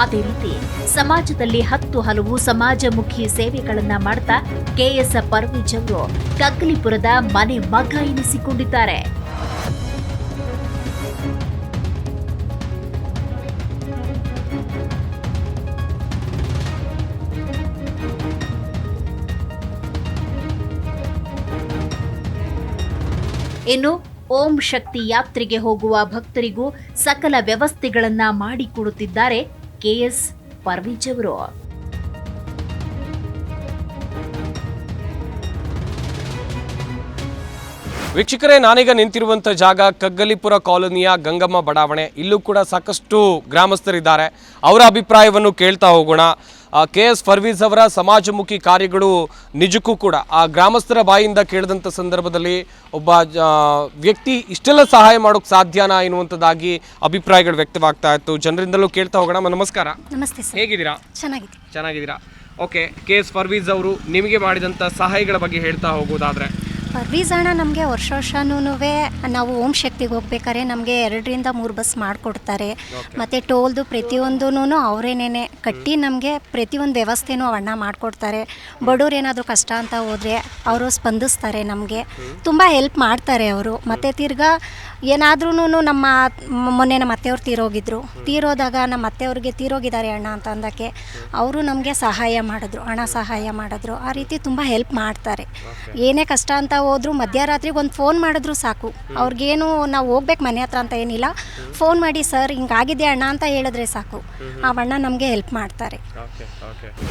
ಅದೇ ರೀತಿ ಸಮಾಜದಲ್ಲಿ ಹತ್ತು ಹಲವು ಸಮಾಜಮುಖಿ ಸೇವೆಗಳನ್ನ ಮಾಡ್ತಾ ಕೆಎಸ್ ಪರ್ವೇಜ್ ಅವರು ಕಗ್ಲಿಪುರದ ಮನೆ ಮಗ ಎನಿಸಿಕೊಂಡಿದ್ದಾರೆ. ಇನ್ನು ಓಂ ಶಕ್ತಿ ಯಾತ್ರೆಗೆ ಹೋಗುವ ಭಕ್ತರಿಗೂ ಸಕಲ ವ್ಯವಸ್ಥೆಗಳನ್ನ ಮಾಡಿಕೊಡುತ್ತಿದ್ದಾರೆ ಕೆಎಸ್ ಪರ್ವೀಜ್ ಅವರು. ವೀಕ್ಷಕರೇ, ನಾನೀಗ ನಿಂತಿರುವಂಥ ಜಾಗ ಕಗ್ಗಲಿಪುರ ಕಾಲೋನಿಯ ಗಂಗಮ್ಮ ಬಡಾವಣೆ. ಇಲ್ಲೂ ಕೂಡ ಸಾಕಷ್ಟು ಗ್ರಾಮಸ್ಥರಿದ್ದಾರೆ. ಅವರ ಅಭಿಪ್ರಾಯವನ್ನು ಕೇಳ್ತಾ ಹೋಗೋಣ. ಕೆ ಎಸ್ ಫರ್ವೀಸ್ ಅವರ ಸಮಾಜಮುಖಿ ಕಾರ್ಯಗಳು ನಿಜಕ್ಕೂ ಕೂಡ ಆ ಗ್ರಾಮಸ್ಥರ ಬಾಯಿಂದ ಕೇಳಿದಂಥ ಸಂದರ್ಭದಲ್ಲಿ ಒಬ್ಬ ವ್ಯಕ್ತಿ ಇಷ್ಟೆಲ್ಲ ಸಹಾಯ ಮಾಡೋಕೆ ಸಾಧ್ಯನಾ ಎನ್ನುವಂಥದ್ದಾಗಿ ಅಭಿಪ್ರಾಯಗಳು ವ್ಯಕ್ತವಾಗ್ತಾ ಇತ್ತು. ಜನರಿಂದಲೂ ಕೇಳ್ತಾ ಹೋಗೋಣ. ನಮಸ್ಕಾರ. ನಮಸ್ತೆ ಸರ್. ಹೇಗಿದ್ದೀರಾ? ಚೆನ್ನಾಗಿದೆ ಚೆನ್ನಾಗಿದ್ದೀರಾ? ಓಕೆ ಕೆ ಎಸ್ ಫರ್ವೀಸ್ ಅವರು ನಿಮಗೆ ಮಾಡಿದಂಥ ಸಹಾಯಗಳ ಬಗ್ಗೆ ಹೇಳ್ತಾ ಹೋಗೋದಾದ್ರೆ. ಪರ್ವೀಸ್ ಅಣ್ಣ ನಮಗೆ ವರ್ಷ ವರ್ಷನೂ ನಾವು ಓಂ ಶಕ್ತಿಗೆ ಹೋಗ್ಬೇಕಾದ್ರೆ ನಮಗೆ ಎರಡರಿಂದ ಮೂರು ಬಸ್ ಮಾಡಿಕೊಡ್ತಾರೆ. ಮತ್ತು ಟೋಲ್ದು ಪ್ರತಿಯೊಂದೂ ಅವರೇನೇ ಕಟ್ಟಿ ನಮಗೆ ಪ್ರತಿಯೊಂದು ವ್ಯವಸ್ಥೆನೂ ಅಣ್ಣ ಮಾಡಿಕೊಡ್ತಾರೆ. ಬಡವ್ರು ಏನಾದರೂ ಕಷ್ಟ ಅಂತ ಹೋದರೆ ಅವರು ಸ್ಪಂದಿಸ್ತಾರೆ ನಮಗೆ. ತುಂಬ ಹೆಲ್ಪ್ ಮಾಡ್ತಾರೆ ಅವರು. ಮತ್ತು ತಿರ್ಗಾ ಏನಾದ್ರೂ ನಮ್ಮ ಮೊನ್ನೆ ನಮ್ಮ ಅತ್ತೆಯವ್ರು ತೀರೋಗಿದ್ರು. ತೀರೋದಾಗ ನಮ್ಮ ಅತ್ತೆಯವ್ರಿಗೆ ತೀರೋಗಿದ್ದಾರೆ ಅಣ್ಣ ಅಂತ ಅಂದಕ್ಕೆ ಅವರು ನಮಗೆ ಸಹಾಯ ಮಾಡಿದ್ರು. ಹಣ ಸಹಾಯ ಮಾಡಿದ್ರು. ಆ ರೀತಿ ತುಂಬ ಹೆಲ್ಪ್ ಮಾಡ್ತಾರೆ. ಏನೇ ಕಷ್ಟ ಅಂತ ಹೋದ್ರು ಮಧ್ಯರಾತ್ರಿಗೆ ಒಂದು ಫೋನ್ ಮಾಡಿದ್ರು ಸಾಕು. ಅವ್ರಿಗೇನು ನಾವು ಹೋಗ್ಬೇಕು ಮನೆ ಹತ್ರ ಅಂತ ಏನಿಲ್ಲ. ಫೋನ್ ಮಾಡಿ ಸರ್ ಹಿಂಗಾಗಿದೆ ಅಣ್ಣ ಅಂತ ಹೇಳಿದ್ರೆ ಸಾಕು. ಆ ಅಣ್ಣ ನಮಗೆ ಹೆಲ್ಪ್ ಮಾಡ್ತಾರೆ.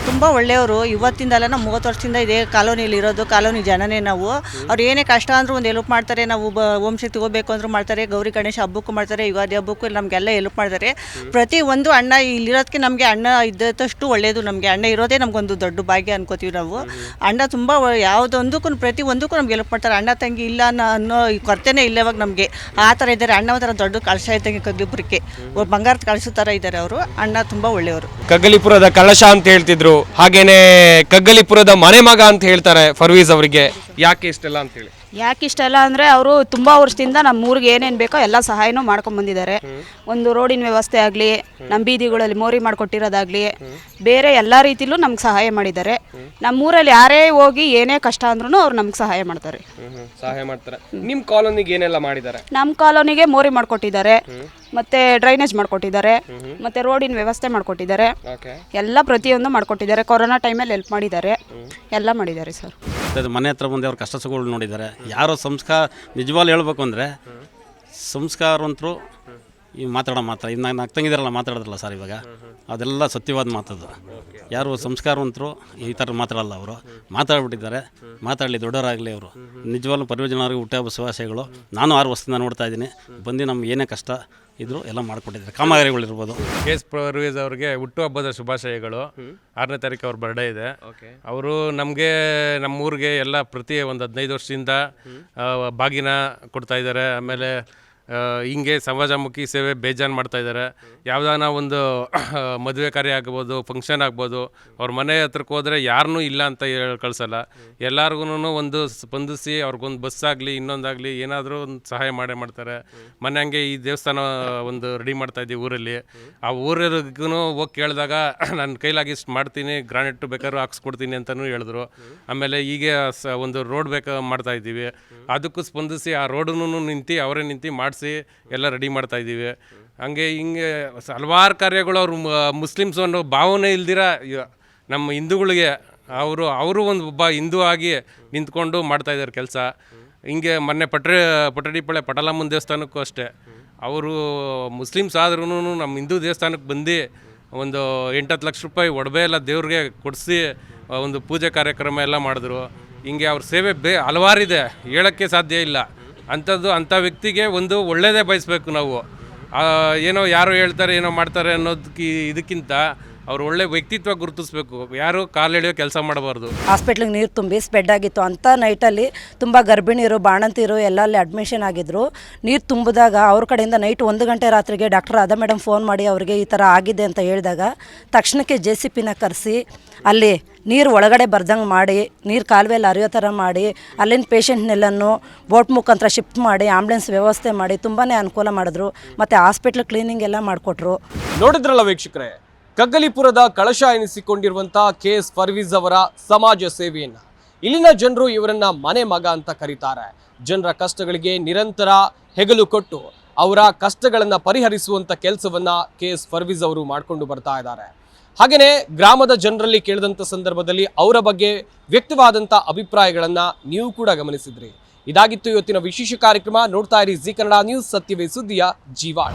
ತುಂಬ ಒಳ್ಳೆಯವರು. ಇವತ್ತಿಂದಲ್ಲ ನಾವು ಮೂವತ್ತು ವರ್ಷದಿಂದ ಇದೇ ಕಾಲೋನಿಯಲ್ಲಿ ಇರೋದು ಕಾಲೋನಿ ಜನನೇ ನಾವು. ಅವ್ರು ಏನೇ ಕಷ್ಟ ಅಂದರೂ ಒಂದು ಹೆಲ್ಪ್ ಮಾಡ್ತಾರೆ. ನಾವು ಬ ಓಂ ಶಕ್ತಿ ಹೋಗ್ಬೇಕು ಅಂದರೂ ಮಾಡ್ತಾರೆ ಗೌರಿ ಗಣೇಶ ಹಬ್ಬಕ್ಕೂ ಮಾಡ್ತಾರೆ ಯುಗಾದಿ ಹಬ್ಬಕ್ಕೂ ನಮಗೆಲ್ಲ ಹೆಲ್ಪ್ ಮಾಡ್ತಾರೆ. ಪ್ರತಿ ಒಂದು ಅಣ್ಣ ಇಲ್ಲಿರೋದಕ್ಕೆ ನಮಗೆ ಅಣ್ಣ ಇದ್ದಷ್ಟು ಒಳ್ಳೆಯದು ನಮಗೆ. ಅಣ್ಣ ಇರೋದೇ ನಮಗೊಂದು ದೊಡ್ಡ ಭಾಗ್ಯ ಅನ್ಕೋತೀವಿ ನಾವು. ಅಣ್ಣ ತುಂಬ ಯಾವುದೊಂದಕ್ಕೂ ಪ್ರತಿ ಒಂದಕ್ಕೂ ನಮ್ಗೆ ಹೆಲ್ಪ್ ಮಾಡ್ತಾರೆ ಅಣ್ಣ ತಂಗಿ ಇಲ್ಲ ಅನ್ನೋ ಅನ್ನೋ ಕೊರತೆನೇ ಇಲ್ಲ ಇವಾಗ ನಮಗೆ. ಆ ಥರ ಇದ್ದಾರೆ, ಅಣ್ಣ ಒಂಥರ ದೊಡ್ಡ ಕಳಶ ಇದ್ದಂಗೆ ಕಗ್ಲಿಪುರಕ್ಕೆ ಬಂಗಾರದ ಕಳಶ ಥರ ಇದ್ದಾರೆ ಅವರು, ಅಣ್ಣ ತುಂಬ ಒಳ್ಳೆಯವರು. ಕಗ್ಗಲಿಪುರದ ಕಳಶ ಅಂತ ಹೇಳ್ತಿದ್ರು, ಹಾಗೇನೆ ಕಗ್ಗಲಿಪುರದ ಮನೆ ಮಗ ಅಂತ ಹೇಳ್ತಾರೆ ಫರ್ವೀಸ್ ಅವರಿಗೆ. ಯಾಕೆ ಇಷ್ಟೆಲ್ಲ ಅಂತ ಹೇಳಿ? ಯಾಕೆ ಇಷ್ಟೆಲ್ಲ ಅಂದರೆ ಅವರು ತುಂಬ ವರ್ಷದಿಂದ ನಮ್ಮ ಊರಿಗೆ ಏನೇನು ಬೇಕೋ ಎಲ್ಲ ಸಹಾಯನೂ ಮಾಡ್ಕೊಂಡು ಬಂದಿದ್ದಾರೆ. ಒಂದು ರೋಡಿನ ವ್ಯವಸ್ಥೆ ಆಗಲಿ ನಮ್ಮ ಬೀದಿಗಳಲ್ಲಿ ಮೋರಿ ಮಾಡಿಕೊಟ್ಟಿರೋದಾಗಲಿ ಬೇರೆ ಎಲ್ಲ ರೀತಿಲೂ ನಮ್ಗೆ ಸಹಾಯ ಮಾಡಿದ್ದಾರೆ. ನಮ್ಮೂರಲ್ಲಿ ಯಾರೇ ಹೋಗಿ ಏನೇ ಕಷ್ಟ ಅಂದ್ರೂ ಅವ್ರು ನಮ್ಗೆ ಸಹಾಯ ಮಾಡ್ತಾರೆ. ಸಹಾಯ ಮಾಡ್ತಾರೆ. ನಿಮ್ಮ ಕಾಲೋನಿಗೆ ಏನೆಲ್ಲ ಮಾಡಿದ್ದಾರೆ? ನಮ್ಮ ಕಾಲೋನಿಗೆ ಮೋರಿ ಮಾಡಿಕೊಟ್ಟಿದ್ದಾರೆ. ಮತ್ತು ಡ್ರೈನೇಜ್ ಮಾಡಿಕೊಟ್ಟಿದ್ದಾರೆ. ಮತ್ತೆ ರೋಡಿನ ವ್ಯವಸ್ಥೆ ಮಾಡಿಕೊಟ್ಟಿದ್ದಾರೆ. ಓಕೆ. ಎಲ್ಲ ಪ್ರತಿಯೊಂದು ಮಾಡಿಕೊಟ್ಟಿದ್ದಾರೆ. ಕೊರೋನಾ ಟೈಮಲ್ಲಿ ಹೆಲ್ಪ್ ಮಾಡಿದ್ದಾರೆ. ಎಲ್ಲ ಮಾಡಿದ್ದಾರೆ ಸರ್. ಅದು ಮನೆ ಹತ್ರ ಬಂದು ಅವ್ರ ಕಷ್ಟ ಸುಖಗಳು ನೋಡಿದ್ದಾರೆ. ಯಾರೋ ಸಂಸ್ಕಾರ ನಿಜವಾಗ್ಲೂ ಹೇಳ್ಬೇಕು ಅಂದರೆ ಸಂಸ್ಕಾರವಂತರು ಈ ಮಾತಾಡೋ ಮಾತ್ರ. ಇನ್ನು ನಾನು ತಂಗಿದಾರಲ್ಲ ಮಾತಾಡೋದಿಲ್ಲ ಸರ್ ಇವಾಗ. ಅದೆಲ್ಲ ಸತ್ಯವಾದ ಮಾತದು. ಯಾರು ಸಂಸ್ಕಾರವಂತರು ಈ ಥರ ಮಾತಾಡಲ್ಲ ಅವರು. ಮಾತಾಡ್ಬಿಟ್ಟಿದ್ದಾರೆ. ಮಾತಾಡಲಿ ದೊಡ್ಡವರಾಗಲಿ ಅವರು. ನಿಜವಾಗ್ಲೂ ಪರಿಯೋಜನವ್ರಿಗೆ ಹುಟ್ಟುಹಬ್ಬ ಶುಭಾಶಯಗಳು. ನಾನು ಆರು ವರ್ಷದಿಂದ ನೋಡ್ತಾ ಇದ್ದೀನಿ. ಬಂದು ನಮ್ಗೆ ಏನೇ ಕಷ್ಟ ಇದ್ರು ಎಲ್ಲ ಮಾಡಿಕೊಟ್ಟಿದ್ದಾರೆ. ಕಾಮಗಾರಿಗಳಿರ್ಬೋದು ಕೆ ಎಸ್ ಪರ್ವೇಜ್ ಅವ್ರಿಗೆ ಹುಟ್ಟುಹಬ್ಬದ ಶುಭಾಶಯಗಳು. ಆರನೇ ತಾರೀಕು ಅವ್ರ ಬರ್ಡೇ ಇದೆ. ಅವರು ನಮಗೆ ನಮ್ಮೂರಿಗೆ ಎಲ್ಲ ಪ್ರತಿ ಒಂದು ಹದಿನೈದು ವರ್ಷದಿಂದ ಆ, ಬಾಗಿನ ಕೊಡ್ತಾ ಇದ್ದಾರೆ. ಆಮೇಲೆ ಹಿಂಗೆ ಸಮಾಜಮುಖಿ ಸೇವೆ ಬೇಜಾನ್ ಮಾಡ್ತಾ ಇದ್ದಾರೆ ಯಾವುದಾನ ಒಂದು ಮದುವೆ ಕಾರ್ಯ ಆಗ್ಬೋದು ಫಂಕ್ಷನ್ ಆಗ್ಬೋದು, ಅವ್ರ ಮನೆ ಹತ್ರಕ್ಕೆ ಹೋದರೆ ಯಾರನ್ನೂ ಇಲ್ಲ ಅಂತ ಹೇಳಿ, ಕಳಿಸಲ್ಲ. ಎಲ್ಲರಿಗೂ ಒಂದು ಸ್ಪಂದಿಸಿ ಅವ್ರಿಗೊಂದು ಬಸ್ ಆಗಲಿ, ಇನ್ನೊಂದಾಗಲಿ ಏನಾದರೂ ಒಂದು ಸಹಾಯ ಮಾಡೇ ಮಾಡ್ತಾರೆ. ಮೊನ್ನೆ ಹಂಗೆ ಈ ದೇವಸ್ಥಾನ ಒಂದು ರೆಡಿ ಮಾಡ್ತಾ ಇದ್ದೀವಿ ಊರಲ್ಲಿ. ಆ ಊರಿಗೂ ಹೋಗಿ ಕೇಳಿದಾಗ ನನ್ನ ಕೈಲಾಗಿ ಇಷ್ಟು ಮಾಡ್ತೀನಿ ಗ್ರಾನೈಟ್ ಬೇಕಾದ್ರೂ ಹಾಕ್ಸ್ಕೊಡ್ತೀನಿ ಅಂತಲೂ ಹೇಳಿದ್ರು. ಆಮೇಲೆ ಹೀಗೆ ಸ, ಒಂದು ರೋಡ್ ಬೇಕು ಮಾಡ್ತಾ ಇದ್ದೀವಿ. ಅದಕ್ಕೂ ಸ್ಪಂದಿಸಿ ಆ ರೋಡನ್ನು ನಿಂತು, ಅವರೇ ನಿಂತು ಮಾಡಿಸಿ ಎಲ್ಲ ರೆಡಿ ಮಾಡ್ತಾ ಇದ್ದೀವಿ. ಹಂಗೆ ಹಿಂಗೆ ಹಲವಾರು ಕಾರ್ಯಗಳು ಅವರು ಮುಸ್ಲಿಮ್ಸ್ ಅನ್ನೋ ಭಾವನೆ ಇಲ್ದಿರ ನಮ್ಮ ಹಿಂದೂಗಳಿಗೆ ಅವರು ಅವರು ಒಂದು ಒಬ್ಬ ಹಿಂದೂ ಆಗಿ ನಿಂತ್ಕೊಂಡು ಮಾಡ್ತಾ ಇದ್ದಾರೆ ಕೆಲಸ. ಹಿಂಗೆ ಮೊನ್ನೆ ಪಟ್ರೆ ಪಟಡಿಪಳೆ ಪಟಲಮ್ಮನ ದೇವಸ್ಥಾನಕ್ಕೂ ಅಷ್ಟೇ. ಅವರು ಮುಸ್ಲಿಮ್ಸ್ ಆದ್ರೂ ನಮ್ಮ ಹಿಂದೂ ದೇವಸ್ಥಾನಕ್ಕೆ ಬಂದು ಒಂದು ಎಂಟತ್ತು ಲಕ್ಷ ರೂಪಾಯಿ ಒಡವೆ ಎಲ್ಲ ದೇವ್ರಿಗೆ ಕೊಡಿಸಿ, ಒಂದು ಪೂಜೆ ಕಾರ್ಯಕ್ರಮ ಎಲ್ಲ ಮಾಡಿದ್ರು. ಹಿಂಗೆ ಅವ್ರ ಸೇವೆ ಬೇ, ಹಲವಾರಿದೆ. ಹೇಳೋಕ್ಕೆ ಸಾಧ್ಯ ಇಲ್ಲ. ಅಂಥದ್ದು ಅಂಥ ವ್ಯಕ್ತಿಗೆ ಒಂದು ಒಳ್ಳೆಯದೇ ಬಯಸಬೇಕು ನಾವು. ಏನೋ ಯಾರೋ ಹೇಳ್ತಾರೆ ಏನೋ ಮಾಡ್ತಾರೆ ಅನ್ನೋದಕ್ಕೆ ಇದಕ್ಕಿಂತ ಅವ್ರು ಒಳ್ಳೆ ವ್ಯಕ್ತಿತ್ವ ಗುರುತಿಸ್ಬೇಕು. ಯಾರು ಕಾಲೆಳೆಯೋ ಕೆಲಸ ಮಾಡಬಾರ್ದು. ಹಾಸ್ಪಿಟ್ಲಿಗೆ ನೀರು ತುಂಬಿ ಸ್ಪೆಡ್ ಆಗಿತ್ತು. ಅಂಥ ನೈಟಲ್ಲಿ ತುಂಬ ಗರ್ಭಿಣಿಯರು ಬಾಣಂತಿರು ಎಲ್ಲ ಅಲ್ಲಿ ಅಡ್ಮಿಷನ್ ಆಗಿದ್ರು. ನೀರು ತುಂಬಿದಾಗ ಅವ್ರ ಕಡೆಯಿಂದ ನೈಟ್ ಒಂದು ಗಂಟೆ ರಾತ್ರಿಗೆ ಡಾಕ್ಟರ್ ಅದ ಮೇಡಮ್ ಫೋನ್ ಮಾಡಿ ಅವರಿಗೆ ಈ ಥರ ಆಗಿದೆ ಅಂತ ಹೇಳಿದಾಗ ತಕ್ಷಣಕ್ಕೆ ಜೆ ಸಿ ಪಿನ ಕರೆಸಿ ಅಲ್ಲಿ ನೀರು ಒಳಗಡೆ ಬರ್ದಂಗೆ ಮಾಡಿ ನೀರು ಕಾಲುವೆಯಲ್ಲಿ ಹರಿಯೋ ಥರ ಮಾಡಿ ಅಲ್ಲಿನ ಪೇಷಂಟ್ನೆಲ್ಲನೂ ಬೋಟ್ ಮುಖಾಂತರ ಶಿಫ್ಟ್ ಮಾಡಿ ಆಂಬ್ಯುಲೆನ್ಸ್ ವ್ಯವಸ್ಥೆ ಮಾಡಿ ತುಂಬಾ ಅನುಕೂಲ ಮಾಡಿದ್ರು. ಮತ್ತು ಹಾಸ್ಪಿಟ್ಲ್ ಕ್ಲೀನಿಂಗ್ ಎಲ್ಲ ಮಾಡಿಕೊಟ್ರು. ನೋಡಿದ್ರಲ್ಲ ವೀಕ್ಷಕರೇ ಕಗ್ಗಲಿಪುರದ ಕಳಶ ಎನಿಸಿಕೊಂಡಿರುವಂತಹ ಕೆ ಎಸ್ ಫರ್ವೀಸ್ ಅವರ ಸಮಾಜ ಸೇವೆಯನ್ನ. ಇಲ್ಲಿನ ಜನರು ಇವರನ್ನ ಮನೆ ಮಗ ಅಂತ ಕರೀತಾರೆ. ಜನರ ಕಷ್ಟಗಳಿಗೆ ನಿರಂತರ ಹೆಗಲು ಕೊಟ್ಟು ಅವರ ಕಷ್ಟಗಳನ್ನ ಪರಿಹರಿಸುವಂತ ಕೆಲಸವನ್ನ ಕೆ ಎಸ್ ಫರ್ವೀಸ್ ಅವರು ಮಾಡಿಕೊಂಡು ಬರ್ತಾ ಇದ್ದಾರೆ. ಹಾಗೇನೆ ಗ್ರಾಮದ ಜನರಲ್ಲಿ ಕೇಳಿದಂಥ ಸಂದರ್ಭದಲ್ಲಿ ಅವರ ಬಗ್ಗೆ ವ್ಯಕ್ತವಾದಂಥ ಅಭಿಪ್ರಾಯಗಳನ್ನ ನೀವು ಕೂಡ ಗಮನಿಸಿದ್ರಿ. ಇದಾಗಿತ್ತು ಇವತ್ತಿನ ವಿಶೇಷ ಕಾರ್ಯಕ್ರಮ. ನೋಡ್ತಾ ಇರಿ ಜಿ ಕನ್ನಡ ನ್ಯೂಸ್ ಸತ್ಯವೇ ಸುದ್ದಿಯ ಜೀವಾಳ.